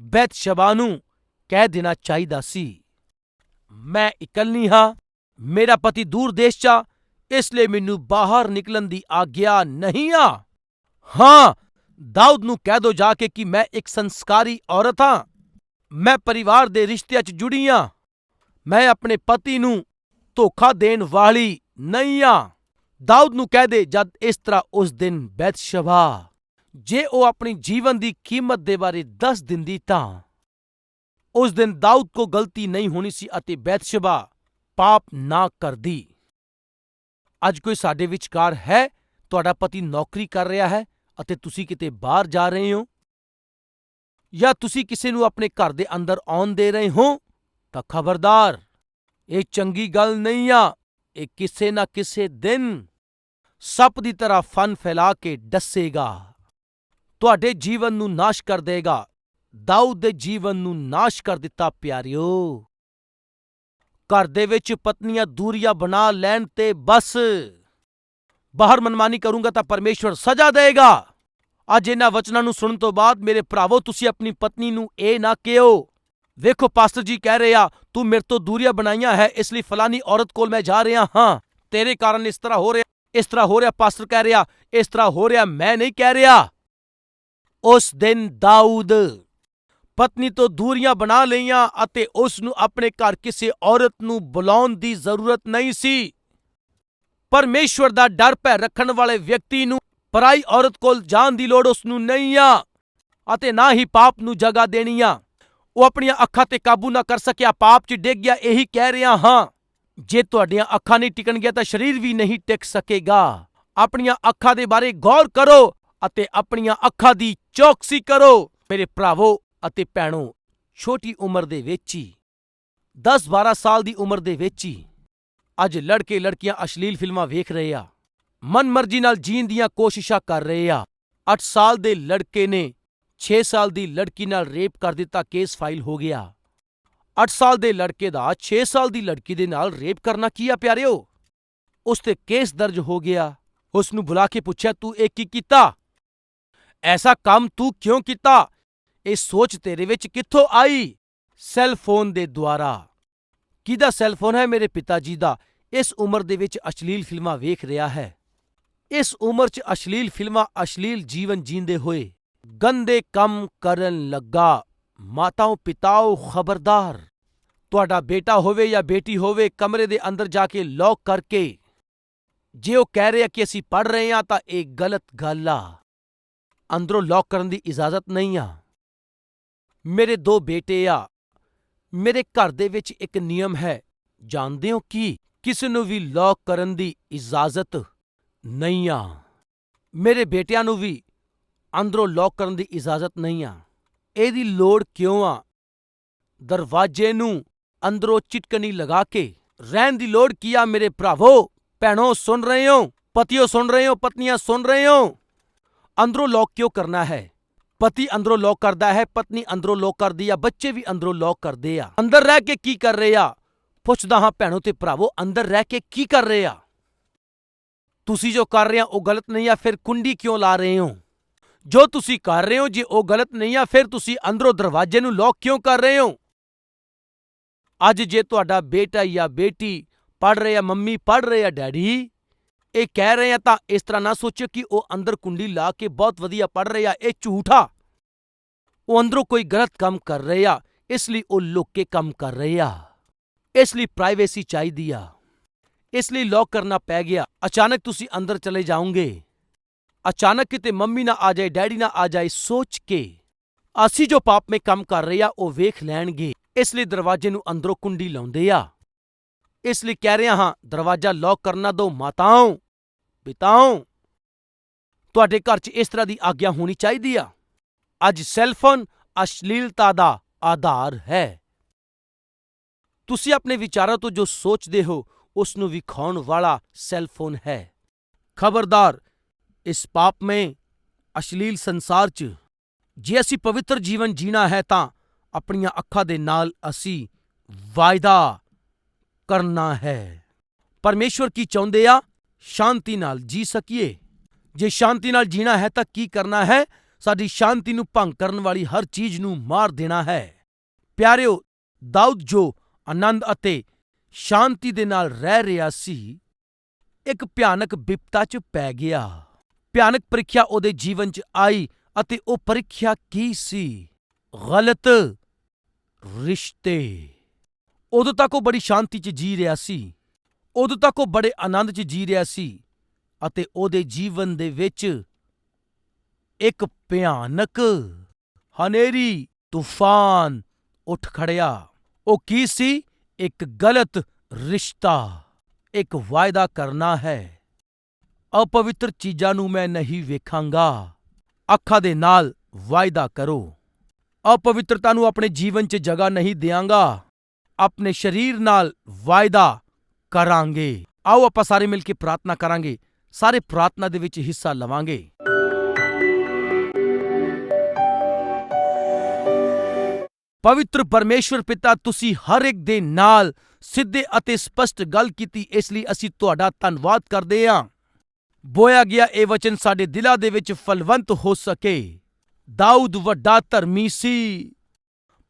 ਬੈਤ ਸ਼ਬਾ ਨੂੰ ਕਹਿ ਦੇਣਾ ਚਾਹੀਦਾ ਸੀ, ਮੈਂ ਇਕੱਲੀ ਹਾਂ, ਮੇਰਾ ਪਤੀ ਦੂਰ ਦੇਸ਼ 'ਚ ਆ, ਇਸ ਲਈ ਮੈਨੂੰ ਬਾਹਰ ਨਿਕਲਣ ਦੀ ਆਗਿਆ ਨਹੀਂ ਆ। ਹਾਂ, ਦਾਊਦ ਨੂੰ ਕਹਿ ਦੋ ਜਾ ਕੇ ਕਿ ਮੈਂ ਇੱਕ ਸੰਸਕਾਰੀ ਔਰਤ ਹਾਂ, ਮੈਂ ਪਰਿਵਾਰ ਦੇ ਰਿਸ਼ਤਿਆਂ 'ਚ ਜੁੜੀ ਹਾਂ, ਮੈਂ ਆਪਣੇ ਪਤੀ ਨੂੰ ਧੋਖਾ ਦੇਣ ਵਾਲੀ ਨਹੀਂ ਆ। ਦਾਊਦ ਨੂੰ ਕਹਿ ਦੇ, ਜਦ ਇਸ ਤਰ੍ਹਾਂ ਉਸ ਦਿਨ ਬੈਤਸ਼ਬਾ, ਜੇ ਉਹ ਆਪਣੀ ਜੀਵਨ ਦੀ ਕੀਮਤ ਦੇ ਬਾਰੇ ਦੱਸ ਦਿੰਦੀ ਤਾਂ। ਉਸ ਦਿਨ ਦਾਊਦ ਕੋ ਗਲਤੀ ਨਹੀਂ ਹੋਣੀ ਸੀ ਅਤੇ ਬੈਤਸ਼ਬਾ ਪਾਪ ਨਾ ਕਰਦੀ। ਅੱਜ ਕੋਈ ਸਾਡੇ ਵਿਚਕਾਰ ਹੈ? ਤੁਹਾਡਾ ਪਤੀ ਨੌਕਰੀ ਕਰ ਰਿਹਾ ਹੈ ਅਤੇ ਤੁਸੀਂ ਕਿਤੇ ਬਾਹਰ ਜਾ ਰਹੇ ਹੋ? ਜਾਂ ਤੁਸੀਂ ਕਿਸੇ ਨੂੰ ਆਪਣੇ ਘਰ ਦੇ ਅੰਦਰ ਆਉਣ ਦੇ ਰਹੇ ਹੋ? ਤਾਂ ਖਬਰਦਾਰ ਇਹ ਚੰਗੀ ਗੱਲ ਨਹੀਂ ਆ। ਇਹ ਕਿਸੇ ਨਾ ਕਿਸੇ ਦਿਨ ਸੱਪ ਦੀ ਤਰ੍ਹਾਂ ਫਨ ਫੈਲਾ ਕੇ ਡਸੇਗਾ। ਤੁਹਾਡੇ ਜੀਵਨ ਨੂੰ ਨਾਸ਼ ਕਰ ਦੇਗਾ। ਦਾਊਦ ਦੇ ਜੀਵਨ ਨੂੰ ਨਾਸ਼ ਕਰ ਦਿੱਤਾ, ਪਿਆਰਿਓ। ਘਰ ਦੇ ਵਿੱਚ ਪਤਨੀਆਂ ਦੂਰੀਆਂ ਬਣਾ ਲੈਣ ਤੇ ਬਸ। ਬਾਹਰ ਮਨਮਾਨੀ ਕਰੂੰਗਾ ਤਾਂ ਪਰਮੇਸ਼ਵਰ ਸਜ਼ਾ ਦੇਵੇਗਾ ਅੱਜ ਇਹਨਾਂ ਵਚਨਾਂ ਨੂੰ ਸੁਣਨ ਤੋਂ ਬਾਅਦ ਮੇਰੇ ਭਰਾਵੋ, ਤੁਸੀਂ ਆਪਣੀ ਪਤਨੀ ਨੂੰ ਇਹ ਨਾ ਕਿਓ ਵੇਖੋ, ਪਾਸਟਰ ਜੀ ਕਹਿ ਰਹੇ ਆ, ਤੂੰ ਮੇਰੇ ਤੋਂ ਦੂਰੀਆਂ ਬਣਾਈਆਂ ਹੈ, ਇਸ ਲਈ ਫਲਾਨੀ ਔਰਤ ਕੋਲ ਮੈਂ ਜਾ ਰਿਹਾ ਹਾਂ। ਤੇਰੇ ਕਾਰਨ ਇਸ ਤਰ੍ਹਾਂ ਹੋ ਰਿਹਾ, ਇਸ ਤਰ੍ਹਾਂ ਹੋ ਰਿਹਾ, ਪਾਸਟਰ ਕਹਿ ਰਿਹਾ, ਇਸ ਤਰ੍ਹਾਂ ਹੋ ਰਿਹਾ, ਮੈਂ ਨਹੀਂ ਕਹਿ ਰਿਹਾ। ਉਸ ਦਿਨ ਦਾਊਦ ਪਤਨੀ ਤੋਂ ਦੂਰੀਆਂ ਬਣਾ ਲਈਆਂ ਅਤੇ ਉਸ ਨੂੰ ਆਪਣੇ ਘਰ ਕਿਸੇ ਔਰਤ ਨੂੰ ਬੁਲਾਉਣ ਦੀ ਜ਼ਰੂਰਤ ਨਹੀਂ ਸੀ। ਪਰਮੇਸ਼ਵਰ ਦਾ ਡਰ ਪੈ ਰੱਖਣ ਵਾਲੇ ਵਿਅਕਤੀ ਨੂੰ ਪਰਾਈ ਔਰਤ ਕੋਲ ਜਾਣ ਦੀ ਲੋੜ ਉਸ ਨੂੰ ਨਹੀਂ ਆ ਅਤੇ ਨਾ ਹੀ ਪਾਪ ਨੂੰ ਜਗ੍ਹਾ ਦੇਣੀ ਆ। ਉਹ ਆਪਣੀਆਂ ਅੱਖਾਂ ਤੇ ਕਾਬੂ ਨਾ ਕਰ ਸਕਿਆ। ਪਾਪ 'ਚ ਡਿੱਗ ਗਿਆ, ਇਹੀ ਕਹਿ ਰਿਹਾ ਹਾਂ। ਜੇ ਤੁਹਾਡੀਆਂ ਅੱਖਾਂ ਨਹੀਂ ਟਿਕਣਗੀਆਂ ਤਾਂ ਸਰੀਰ ਵੀ ਨਹੀਂ ਟਿਕ ਸਕੇਗਾ। ਆਪਣੀਆਂ ਅੱਖਾਂ ਦੇ ਬਾਰੇ ਗੌਰ ਕਰੋ ਅਤੇ ਆਪਣੀਆਂ ਅੱਖਾਂ ਦੀ ਚੌਕਸੀ ਕਰੋ, ਮੇਰੇ ਭਰਾਵੋ ਅਤੇ ਭੈਣੋ, ਛੋਟੀ ਉਮਰ ਦੇ ਵਿੱਚ ਹੀ। 10-12 ਸਾਲ ਦੀ ਉਮਰ ਦੇ ਵਿੱਚ ਹੀ। ਅੱਜ ਲੜਕੇ ਲੜਕੀਆਂ ਅਸ਼ਲੀਲ ਫਿਲਮਾਂ ਵੇਖ ਰਹੇ ਆ। ਮਨਮਰਜ਼ੀ ਨਾਲ ਜੀਣ ਦੀਆਂ ਕੋਸ਼ਿਸ਼ਾਂ ਕਰ ਰਹੇ ਆ। 8 ਸਾਲ ਦੇ ਲੜਕੇ ਨੇ 6 ਸਾਲ ਦੀ ਲੜਕੀ ਨਾਲ ਰੇਪ ਕਰ ਦਿੱਤਾ ਕੇਸ ਫਾਈਲ ਹੋ ਗਿਆ। 8 ਸਾਲ ਦੇ ਲੜਕੇ ਦਾ 6 ਸਾਲ ਦੀ ਲੜਕੀ ਦੇ ਨਾਲ ਰੇਪ ਕਰਨਾ ਕੀ ਆ ਪਿਆਰਿਓ? ਉਸ ਤੇ ਕੇਸ ਦਰਜ ਹੋ ਗਿਆ। ਉਸ ਨੂੰ ਬੁਲਾ ਕੇ ਪੁੱਛਿਆ, ਤੂੰ ਇਹ ਕੀ ਕੀਤਾ? ਐਸਾ ਕੰਮ ਤੂੰ ਕਿਉਂ ਕੀਤਾ? ਇਹ ਸੋਚ ਤੇਰੇ ਵਿੱਚ ਕਿੱਥੋਂ ਆਈ? ਸੈੱਲ ਫੋਨ ਦੇ ਦੁਆਰਾ। ਕਿਹਦਾ ਸੈੱਲ ਫੋਨ ਹੈ ਮੇਰੇ ਪਿਤਾ ਜੀ ਦਾ? ਇਸ ਉਮਰ ਦੇ ਵਿੱਚ ਅਸ਼ਲੀਲ ਫਿਲਮਾਂ ਵੇਖ ਰਿਹਾ ਹੈ। ਇਸ ਉਮਰ 'ਚ ਅਸ਼ਲੀਲ ਫਿਲਮਾਂ ਅਸ਼ਲੀਲ ਜੀਵਨ ਜੀਂਦੇ ਹੋਏ। ਗੰਦੇ ਕੰਮ ਕਰਨ ਲੱਗਾ। ਮਾਤਾਓ, ਪਿਤਾਓ, ਖਬਰਦਾਰ, ਤੁਹਾਡਾ ਬੇਟਾ ਹੋਵੇ ਜਾਂ ਬੇਟੀ ਹੋਵੇ, ਕਮਰੇ ਦੇ ਅੰਦਰ ਜਾ ਕੇ ਲੌਕ ਕਰਕੇ ਜੇ ਉਹ ਕਹਿ ਰਿਹਾ ਕਿ ਅਸੀਂ ਪੜ ਰਹੇ ਹਾਂ ਤਾਂ ਇਹ ਗਲਤ ਗੱਲ ਆ। ਅੰਦਰੋਂ ਲੌਕ ਕਰਨ ਦੀ ਇਜਾਜ਼ਤ ਨਹੀਂ ਆ। ਮੇਰੇ ਦੋ ਬੇਟੇ ਆ। ਮੇਰੇ ਘਰ ਦੇ ਵਿੱਚ ਇੱਕ ਨਿਯਮ ਹੈ। ਜਾਣਦੇ ਹੋ ਕੀ? ਕਿਸੇ ਨੂੰ ਵੀ ਲੌਕ ਕਰਨ ਦੀ ਇਜਾਜ਼ਤ ਨਹੀਂ ਆ। ਮੇਰੇ ਬੇਟਿਆਂ ਨੂੰ ਵੀ ਅੰਦਰੋਂ ਲੌਕ ਕਰਨ ਦੀ ਇਜਾਜ਼ਤ ਨਹੀਂ ਆ। ਇਹਦੀ ਲੋੜ ਕਿਉਂ ਆ? ਦਰਵਾਜ਼ੇ ਨੂੰ ਅੰਦਰੋਂ ਚਿਟਕਣੀ ਲਗਾ ਕੇ ਰਹਿਣ ਦੀ ਲੋੜ ਕੀ ਆ ਮੇਰੇ ਭਰਾਵੋ? ਭੈਣੋ, ਸੁਣ ਰਹੇ ਹੋ? ਪਤੀਓ, ਸੁਣ ਰਹੇ ਹੋ? ਪਤਨੀਆਂ, ਸੁਣ ਰਹੇ ਹੋ? ਅੰਦਰੋਂ ਲੌਕ ਕਿਉਂ ਕਰਨਾ ਹੈ? ਪਤੀ ਅੰਦਰੋਂ ਲੌਕ ਕਰਦਾ ਹੈ, ਪਤਨੀ ਅੰਦਰੋਂ ਲੌਕ ਕਰਦੀ ਆ, ਬੱਚੇ ਵੀ ਅੰਦਰੋਂ ਲੌਕ ਕਰਦੇ ਆ। ਅੰਦਰ ਰਹਿ ਕੇ ਕੀ ਕਰ ਰਹੇ ਆ? ਪੁੱਛਦਾ ਹਾਂ ਭੈਣੋ ਤੇ ਭਰਾਵੋ, ਅੰਦਰ ਰਹਿ ਕੇ ਕੀ ਕਰ ਰਹੇ ਆ? ਤੁਸੀਂ ਜੋ ਕਰ ਰਹੇ ਆ, ਉਹ ਗਲਤ ਨਹੀਂ ਆ, ਫਿਰ ਕੁੰਡੀ ਕਿਉਂ ਲਾ ਰਹੇ ਹੋ? ਜੋ ਤੁਸੀਂ ਕਰ ਰਹੇ ਹੋ ਜੇ ਉਹ ਗਲਤ ਨਹੀਂ ਆ, ਫਿਰ ਤੁਸੀਂ ਅੰਦਰੋਂ ਦਰਵਾਜ਼ੇ ਨੂੰ ਲੌਕ ਕਿਉਂ ਕਰ ਰਹੇ ਹੋ? ਅੱਜ ਜੇ ਤੁਹਾਡਾ ਬੇਟਾ ਜਾਂ ਬੇਟੀ ਪੜ ਰਹੇ ਆ, ਮੰਮੀ ਪੜ ਰਹੇ ਆ, ਡੈਡੀ ਇਹ ਕਹਿ ਰਹੇ ਆ, ਤਾਂ ਇਸ ਤਰ੍ਹਾਂ ਨਾ ਸੋਚੋ ਕਿ ਉਹ ਅੰਦਰ ਕੁੰਡੀ ਲਾ ਕੇ ਬਹੁਤ ਵਧੀਆ ਪੜ ਰਹੇ ਆ, ਇਹ ਝੂਠਾ। ਉਹ ਅੰਦਰੋਂ ਕੋਈ ਗਲਤ ਕੰਮ ਕਰ ਰਹੇ ਆ, ਇਸ ਲਈ ਉਹ ਲੁੱਕ ਕੰਮ ਕਰ ਰਹੇ ਆ। ਇਸ ਲਈ ਪ੍ਰਾਈਵੇਸੀ ਚਾਹੀਦੀ ਆ। ਇਸ ਲਈ ਲੌਕ ਕਰਨਾ ਪੈ ਗਿਆ। ਅਚਾਨਕ ਤੁਸੀਂ ਅੰਦਰ ਚਲੇ ਜਾਓਗੇ। ਅਚਾਨਕ ਕਿਤੇ ਮੰਮੀ ਨਾ ਆ ਜਾਏ, ਡੈਡੀ ਨਾ ਆ ਜਾਏ, ਸੋਚ ਕੇ ਅਸੀਂ ਜੋ ਪਾਪ ਮੇ ਕੰਮ ਕਰ ਰਹੇ ਆ, ਉਹ ਵੇਖ ਲੈਣਗੇ। ਇਸ ਲਈ ਦਰਵਾਜ਼ੇ ਨੂੰ ਅੰਦਰੋਂ ਕੁੰਡੀ ਲਾਉਂਦੇ ਆ। ਇਸ ਲਈ ਕਹਿ ਰਿਹਾ ਹਾਂ, ਦਰਵਾਜ਼ਾ ਲੌਕ ਕਰਨਾ ਦੋ, ਮਾਤਾਓ, ਪਿਤਾਓ, ਤੁਹਾਡੇ ਘਰ 'ਚ ਇਸ ਤਰ੍ਹਾਂ ਦੀ ਆਗਿਆ ਹੋਣੀ ਚਾਹੀਦੀ ਆ। ਅੱਜ ਸੈੱਲਫੋਨ ਅਸ਼ਲੀਲਤਾ ਦਾ ਆਧਾਰ ਹੈ। ਤੁਸੀਂ ਆਪਣੇ ਵਿਚਾਰਾਂ ਤੋਂ ਜੋ ਸੋਚਦੇ ਹੋ ਉਸ ਨੂੰ ਵਿਖਾਉਣ ਵਾਲਾ ਸੈੱਲਫੋਨ ਹੈ। ਖਬਰਦਾਰ ਇਸ ਪਾਪਮੇ ਅਸ਼ਲੀਲ ਸੰਸਾਰ 'ਚ। ਜੇ ਅਸੀਂ ਪਵਿੱਤਰ ਜੀਵਨ ਜੀਣਾ ਹੈ ਤਾਂ ਆਪਣੀਆਂ ਅੱਖਾਂ ਦੇ ਨਾਲ ਅਸੀਂ ਵਾਅਦਾ ਕਰਨਾ ਹੈ। ਪਰਮੇਸ਼ਵਰ ਕੀ ਚਾਹੁੰਦੇ ਆ? ਸ਼ਾਂਤੀ ਨਾਲ ਜੀ ਸਕੀਏ। ਜੇ ਸ਼ਾਂਤੀ ਨਾਲ ਜੀਣਾ ਹੈ ਤਾਂ ਕੀ ਕਰਨਾ ਹੈ? ਸਾਡੀ ਸ਼ਾਂਤੀ ਨੂੰ ਭੰਗ ਕਰਨ ਵਾਲੀ ਹਰ ਚੀਜ਼ ਨੂੰ ਮਾਰ ਦੇਣਾ ਹੈ। ਪਿਆਰਿਓ, ਦਾਊਦ ਜੋ ਆਨੰਦ ਅਤੇ ਸ਼ਾਂਤੀ ਦੇ ਨਾਲ ਰਹਿ ਰਿਹਾ ਸੀ, ਇੱਕ ਭਿਆਨਕ ਵਿਪਤਾ 'ਚ ਪੈ ਗਿਆ। ਭਿਆਨਕ ਪ੍ਰੀਖਿਆ ਉਹਦੇ ਜੀਵਨ 'ਚ ਆਈ ਅਤੇ ਉਹ ਪ੍ਰੀਖਿਆ ਕੀ ਸੀ? ਗਲਤ ਰਿਸ਼ਤੇ। ਉਦੋਂ ਤੱਕ ਉਹ ਬੜੀ ਸ਼ਾਂਤੀ 'ਚ ਜੀ ਰਿਹਾ ਸੀ। ਉਦੋਂ ਤੱਕ ਉਹ ਬੜੇ ਆਨੰਦ 'ਚ ਜੀ ਰਿਹਾ ਸੀ ਅਤੇ ਉਹਦੇ ਜੀਵਨ ਦੇ ਵਿੱਚ ਇੱਕ ਭਿਆਨਕ ਹਨੇਰੀ ਤੂਫਾਨ ਉੱਠ ਖੜਿਆ। ਉਹ ਕੀ ਸੀ? ਇੱਕ ਗਲਤ ਰਿਸ਼ਤਾ। ਇੱਕ ਵਾਅਦਾ ਕਰਨਾ ਹੈ। ਅਪਵਿੱਤਰ ਚੀਜ਼ਾਂ ਨੂੰ ਮੈਂ ਨਹੀਂ ਵੇਖਾਂਗਾ। ਅੱਖਾਂ ਦੇ ਨਾਲ ਵਾਅਦਾ ਕਰੋ। ਅਪਵਿੱਤਰਤਾ ਨੂੰ ਆਪਣੇ ਜੀਵਨ 'ਚ ਜਗ੍ਹਾ ਨਹੀਂ ਦਿਆਂਗਾ। ਆਪਣੇ ਸਰੀਰ ਨਾਲ ਵਾਅਦਾ ਕਰਾਂਗੇ। ਆਓ ਆਪਾਂ ਸਾਰੇ ਮਿਲ ਕੇ ਪ੍ਰਾਰਥਨਾ ਕਰਾਂਗੇ। ਸਾਰੇ ਪ੍ਰਾਰਥਨਾ ਦੇ ਵਿੱਚ ਹਿੱਸਾ ਲਵਾਂਗੇ। ਪਵਿੱਤਰ ਪਰਮੇਸ਼ਵਰ ਪਿਤਾ, ਤੁਸੀਂ ਹਰ ਇੱਕ ਦੇ ਨਾਲ ਸਿੱਧੇ ਅਤੇ ਸਪਸ਼ਟ ਗੱਲ ਕੀਤੀ, ਇਸ ਲਈ ਅਸੀਂ ਤੁਹਾਡਾ ਧੰਨਵਾਦ ਕਰਦੇ ਹਾਂ ਬੋਇਆ ਗਿਆ ਇਹ ਵਚਨ ਸਾਡੇ ਦਿਲਾਂ ਦੇ ਵਿੱਚ ਫਲਵੰਤ ਹੋ ਸਕੇ। ਦਾਊਦ ਵੱਡਾ ਧਰਮੀ ਸੀ,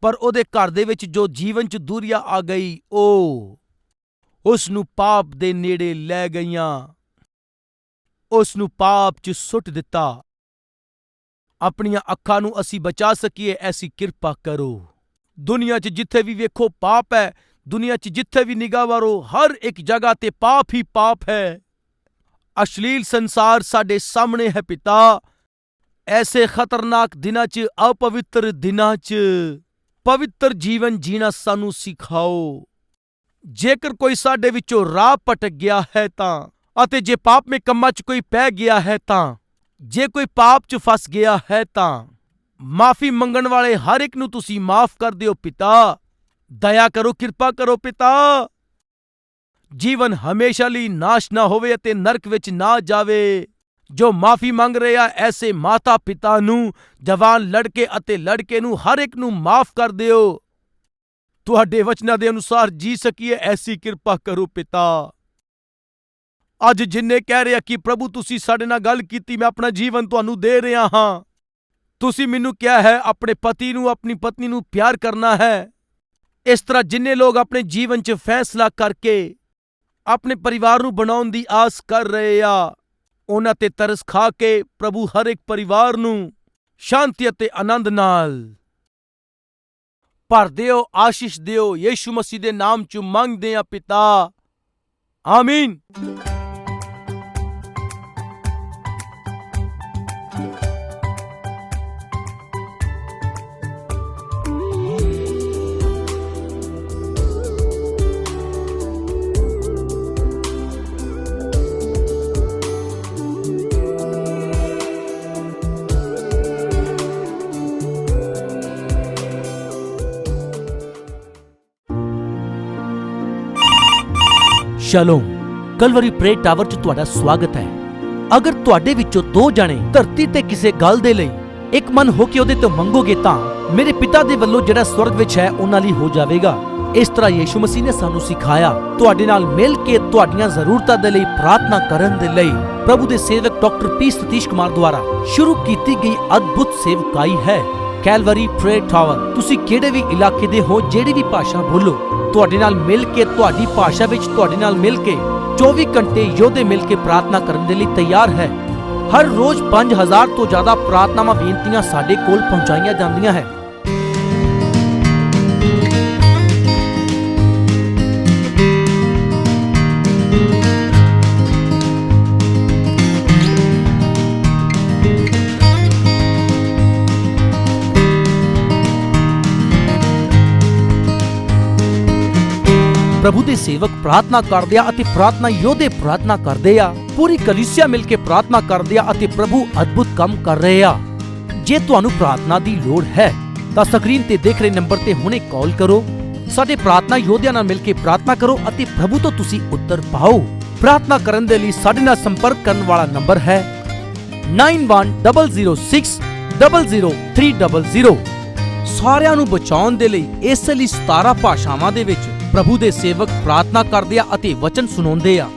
ਪਰ ਉਹਦੇ ਘਰ ਦੇ ਵਿੱਚ ਜੋ ਜੀਵਨ ਚ ਦੂਰੀਆ ਆ ਗਈ, ਉਹ ਉਸ ਨੂੰ ਪਾਪ ਦੇ ਨੇੜੇ ਲੈ ਗਈਆਂ। ਉਸ ਨੂੰ ਪਾਪ ਚ ਸੁੱਟ ਦਿੱਤਾ। ਆਪਣੀਆਂ ਅੱਖਾਂ ਨੂੰ ਅਸੀਂ ਬਚਾ ਸਕੀਏ, ਐਸੀ ਕਿਰਪਾ ਕਰੋ। ਦੁਨੀਆ 'ਚ ਜਿੱਥੇ ਵੀ ਵੇਖੋ ਪਾਪ ਹੈ, ਦੁਨੀਆ 'ਚ ਜਿੱਥੇ ਵੀ ਨਿਗਾਹ ਵਾਰੋ, ਹਰ ਇੱਕ ਜਗ੍ਹਾ ਤੇ ਪਾਪ ਹੀ ਪਾਪ ਹੈ। ਅਸ਼ਲੀਲ ਸੰਸਾਰ ਸਾਡੇ ਸਾਹਮਣੇ ਹੈ ਪਿਤਾ। ਐਸੇ ਖਤਰਨਾਕ ਦਿਨਾਂ 'ਚ, ਅਪਵਿੱਤਰ ਦਿਨਾਂ 'ਚ, ਪਵਿੱਤਰ ਜੀਵਨ ਜੀਣਾ ਸਾਨੂੰ ਸਿਖਾਓ। ਜੇਕਰ ਕੋਈ ਸਾਡੇ ਵਿੱਚੋਂ ਰਾਹ ਭਟਕ ਗਿਆ ਹੈ ਤਾਂ, ਅਤੇ ਜੇ ਪਾਪ ਮੇ ਕੰਮਾਂ 'ਚ ਕੋਈ ਪੈ ਗਿਆ ਹੈ ਤਾਂ, ਜੇ ਕੋਈ ਪਾਪ 'ਚ ਫਸ ਗਿਆ ਹੈ ਤਾਂ, ਮਾਫੀ ਮੰਗਣ ਵਾਲੇ ਹਰ ਇੱਕ ਨੂੰ ਤੁਸੀਂ ਮਾਫ ਕਰ ਦਿਓ ਪਿਤਾ। ਦਇਆ ਕਰੋ, ਕਿਰਪਾ ਕਰੋ ਪਿਤਾ। ਜੀਵਨ ਹਮੇਸ਼ਾ ਲਈ ਨਾਸ਼ ਨਾ ਹੋਵੇ ਅਤੇ ਨਰਕ ਵਿੱਚ ਨਾ ਜਾਵੇ। ਜੋ ਮਾਫੀ ਮੰਗ ਰਿਹਾ, ਐਸੇ ਮਾਤਾ ਪਿਤਾ ਨੂੰ ਜਵਾਨ ਲੜਕੇ ਅਤੇ ਲੜਕੇ ਨੂੰ ਹਰ ਇੱਕ ਨੂੰ ਮਾਫ ਕਰ ਦਿਓ। ਤੁਹਾਡੇ ਵਚਨਾਂ ਦੇ ਅਨੁਸਾਰ ਜੀ ਸਕੀਏ, ਐਸੀ ਕਿਰਪਾ ਕਰੋ ਪਿਤਾ। ਅੱਜ ਜਿੰਨੇ ਕਹਿ ਰਿਹਾ ਕਿ ਪ੍ਰਭੂ, ਤੁਸੀਂ ਸਾਡੇ ਨਾਲ ਗੱਲ ਕੀਤੀ, ਮੈਂ ਆਪਣਾ ਜੀਵਨ ਤੁਹਾਨੂੰ ਦੇ ਰਿਹਾ ਹਾਂ। ਤੁਸੀਂ ਮੈਨੂੰ ਕਿਹਾ ਹੈ, ਆਪਣੇ ਪਤੀ ਨੂੰ, ਆਪਣੀ ਪਤਨੀ ਨੂੰ ਪਿਆਰ ਕਰਨਾ ਹੈ। ਇਸ ਤਰ੍ਹਾਂ ਜਿੰਨੇ ਲੋਕ ਆਪਣੇ ਜੀਵਨ 'ਚ ਫੈਸਲਾ ਕਰਕੇ ਆਪਣੇ ਪਰਿਵਾਰ ਨੂੰ ਬਣਾਉਣ ਦੀ ਆਸ ਕਰ ਰਹੇ ਆ। ਉਹਨਾਂ ਤੇ ਤਰਸ ਖਾ ਕੇ ਪ੍ਰਭੂ ਹਰ ਇੱਕ ਪਰਿਵਾਰ ਨੂੰ ਸ਼ਾਂਤੀ ਅਤੇ ਆਨੰਦ ਨਾਲ। ਭਰ ਦਿਓ, ਆਸ਼ੀਸ਼ ਦਿਓ, ਯੀਸ਼ੂ ਮਸੀਹ ਦੇ ਨਾਮ 'ਚ ਮੰਗਦੇ ਆ ਪਿਤਾ। ਆਮੀਨ। ਸ਼ਲੋਮ, ਕਲਵਰੀ ਪ੍ਰੇ ਟਾਵਰ 'ਚ ਤੁਹਾਡਾ ਸਵਾਗਤ ਹੈ। ਅਗਰ ਤੁਹਾਡੇ ਵਿੱਚੋਂ ਦੋ ਜਣੇ ਧਰਤੀ ਤੇ ਕਿਸੇ ਗੱਲ ਦੇ ਲਈ ਇੱਕ ਮਨ ਹੋ ਕੇ ਉਹਦੇ ਤੋਂ ਮੰਗੋਗੇ ਤਾਂ ਮੇਰੇ ਪਿਤਾ ਦੇ ਵੱਲੋਂ ਜਿਹੜਾ ਸਵਰਗ ਵਿੱਚ ਹੈ, ਉਹਨਾਂ ਲਈ ਹੋ ਜਾਵੇਗਾ। ਇਸ ਤਰ੍ਹਾਂ ਯੀਸ਼ੂ ਮਸੀਹ ਨੇ ਸਾਨੂੰ ਸਿਖਾਇਆ, ਤੁਹਾਡੇ ਨਾਲ ਮਿਲ ਕੇ ਤੁਹਾਡੀਆਂ ਜ਼ਰੂਰਤਾਂ ਦੇ ਲਈ ਪ੍ਰਾਰਥਨਾ ਕਰਨ ਦੇ ਲਈ। ਪ੍ਰਭੂ ਦੇ ਸੇਵਕ ਡਾਕਟਰ ਪੀ ਸਤੀਸ਼ ਕੁਮਾਰ ਦੁਆਰਾ ਸ਼ੁਰੂ ਕੀਤੀ ਗਈ ਅਦਭੁਤ ਸੇਵਕਾਈ ਹੈ। ਕੈਲਵਰੀ ਪ੍ਰੇ ਟਾਵਰ, ਤੁਸੀਂ ਕਿਹੜੇ ਵੀ ਇਲਾਕੇ ਦੇ ਹੋ, ਜਿਹੜੀ ਵੀ ਭਾਸ਼ਾ ਬੋਲੋ ਤੁਹਾਡੇ ਨਾਲ ਮਿਲ ਕੇ, ਤੁਹਾਡੀ ਭਾਸ਼ਾ ਵਿੱਚ ਤੁਹਾਡੇ ਨਾਲ ਮਿਲ ਕੇ 24 ਘੰਟੇ ਯੋਧੇ ਮਿਲ ਕੇ ਪ੍ਰਾਰਥਨਾ ਕਰਨ ਦੇ ਲਈ ਤਿਆਰ ਹੈ। ਹਰ ਰੋਜ਼ 5000 ਤੋਂ ਜ਼ਿਆਦਾ ਪ੍ਰਾਰਥਨਾਵਾਂ ਬੇਨਤੀਆਂ ਸਾਡੇ ਕੋਲ ਪਹੁੰਚਾਈਆਂ ਜਾਂਦੀਆਂ ਹੈ। ਪ੍ਰਭੂ ਦੇ ਸੇਵਕ ਪ੍ਰਾਰਥਨਾ ਕਰਦੇ ਆ ਅਤੇ ਪ੍ਰਾਰਥਨਾ ਯੋਧੇ ਪ੍ਰਾਰਥਨਾ ਕਰਦੇ ਆ। ਪੂਰੀ ਕਲੀਸਿਆ ਮਿਲ ਕੇ ਪ੍ਰਾਰਥਨਾ ਕਰਦੇ ਆ ਅਤੇ ਪ੍ਰਭੂ ਅਦਭੁਤ ਕੰਮ ਕਰ ਰਹੇ ਆ। ਜੇ ਤੁਹਾਨੂੰ ਪ੍ਰਾਰਥਨਾ ਦੀ ਲੋੜ ਹੈ, ਤਾਂ ਸਕਰੀਨ ਤੇ ਦੇਖ ਰਹੇ ਨੰਬਰ ਤੇ ਹੁਣੇ ਕਾਲ ਕਰੋ। ਸਾਡੇ ਪ੍ਰਾਰਥਨਾ ਯੋਧਿਆਂ ਨਾਲ ਮਿਲ ਕੇ ਪ੍ਰਾਰਥਨਾ ਕਰੋ ਅਤੇ ਪ੍ਰਭੂ ਤੋਂ ਤੁਸੀਂ ਉੱਤਰ ਪਾਓ। ਪ੍ਰਾਰਥਨਾ ਕਰਨ ਦੇ ਲਈ ਸਾਡੇ ਨਾਲ ਸੰਪਰਕ ਕਰਨ ਵਾਲਾ ਨੰਬਰ ਹੈ 9100600300 ਸਾਰਿਆਂ ਨੂੰ ਬਚਾਉਣ ਦੇ ਲਈ ਇਸ ਲਈ 17 ਭਾਸ਼ਾਵਾਂ ਦੇ ਵਿੱਚ ਪ੍ਰਭੂ ਦੇ ਸੇਵਕ ਪ੍ਰਾਰਥਨਾ ਕਰਦੇ ਆ ਅਤੇ ਵਚਨ ਸੁਣਾਉਂਦੇ ਆ।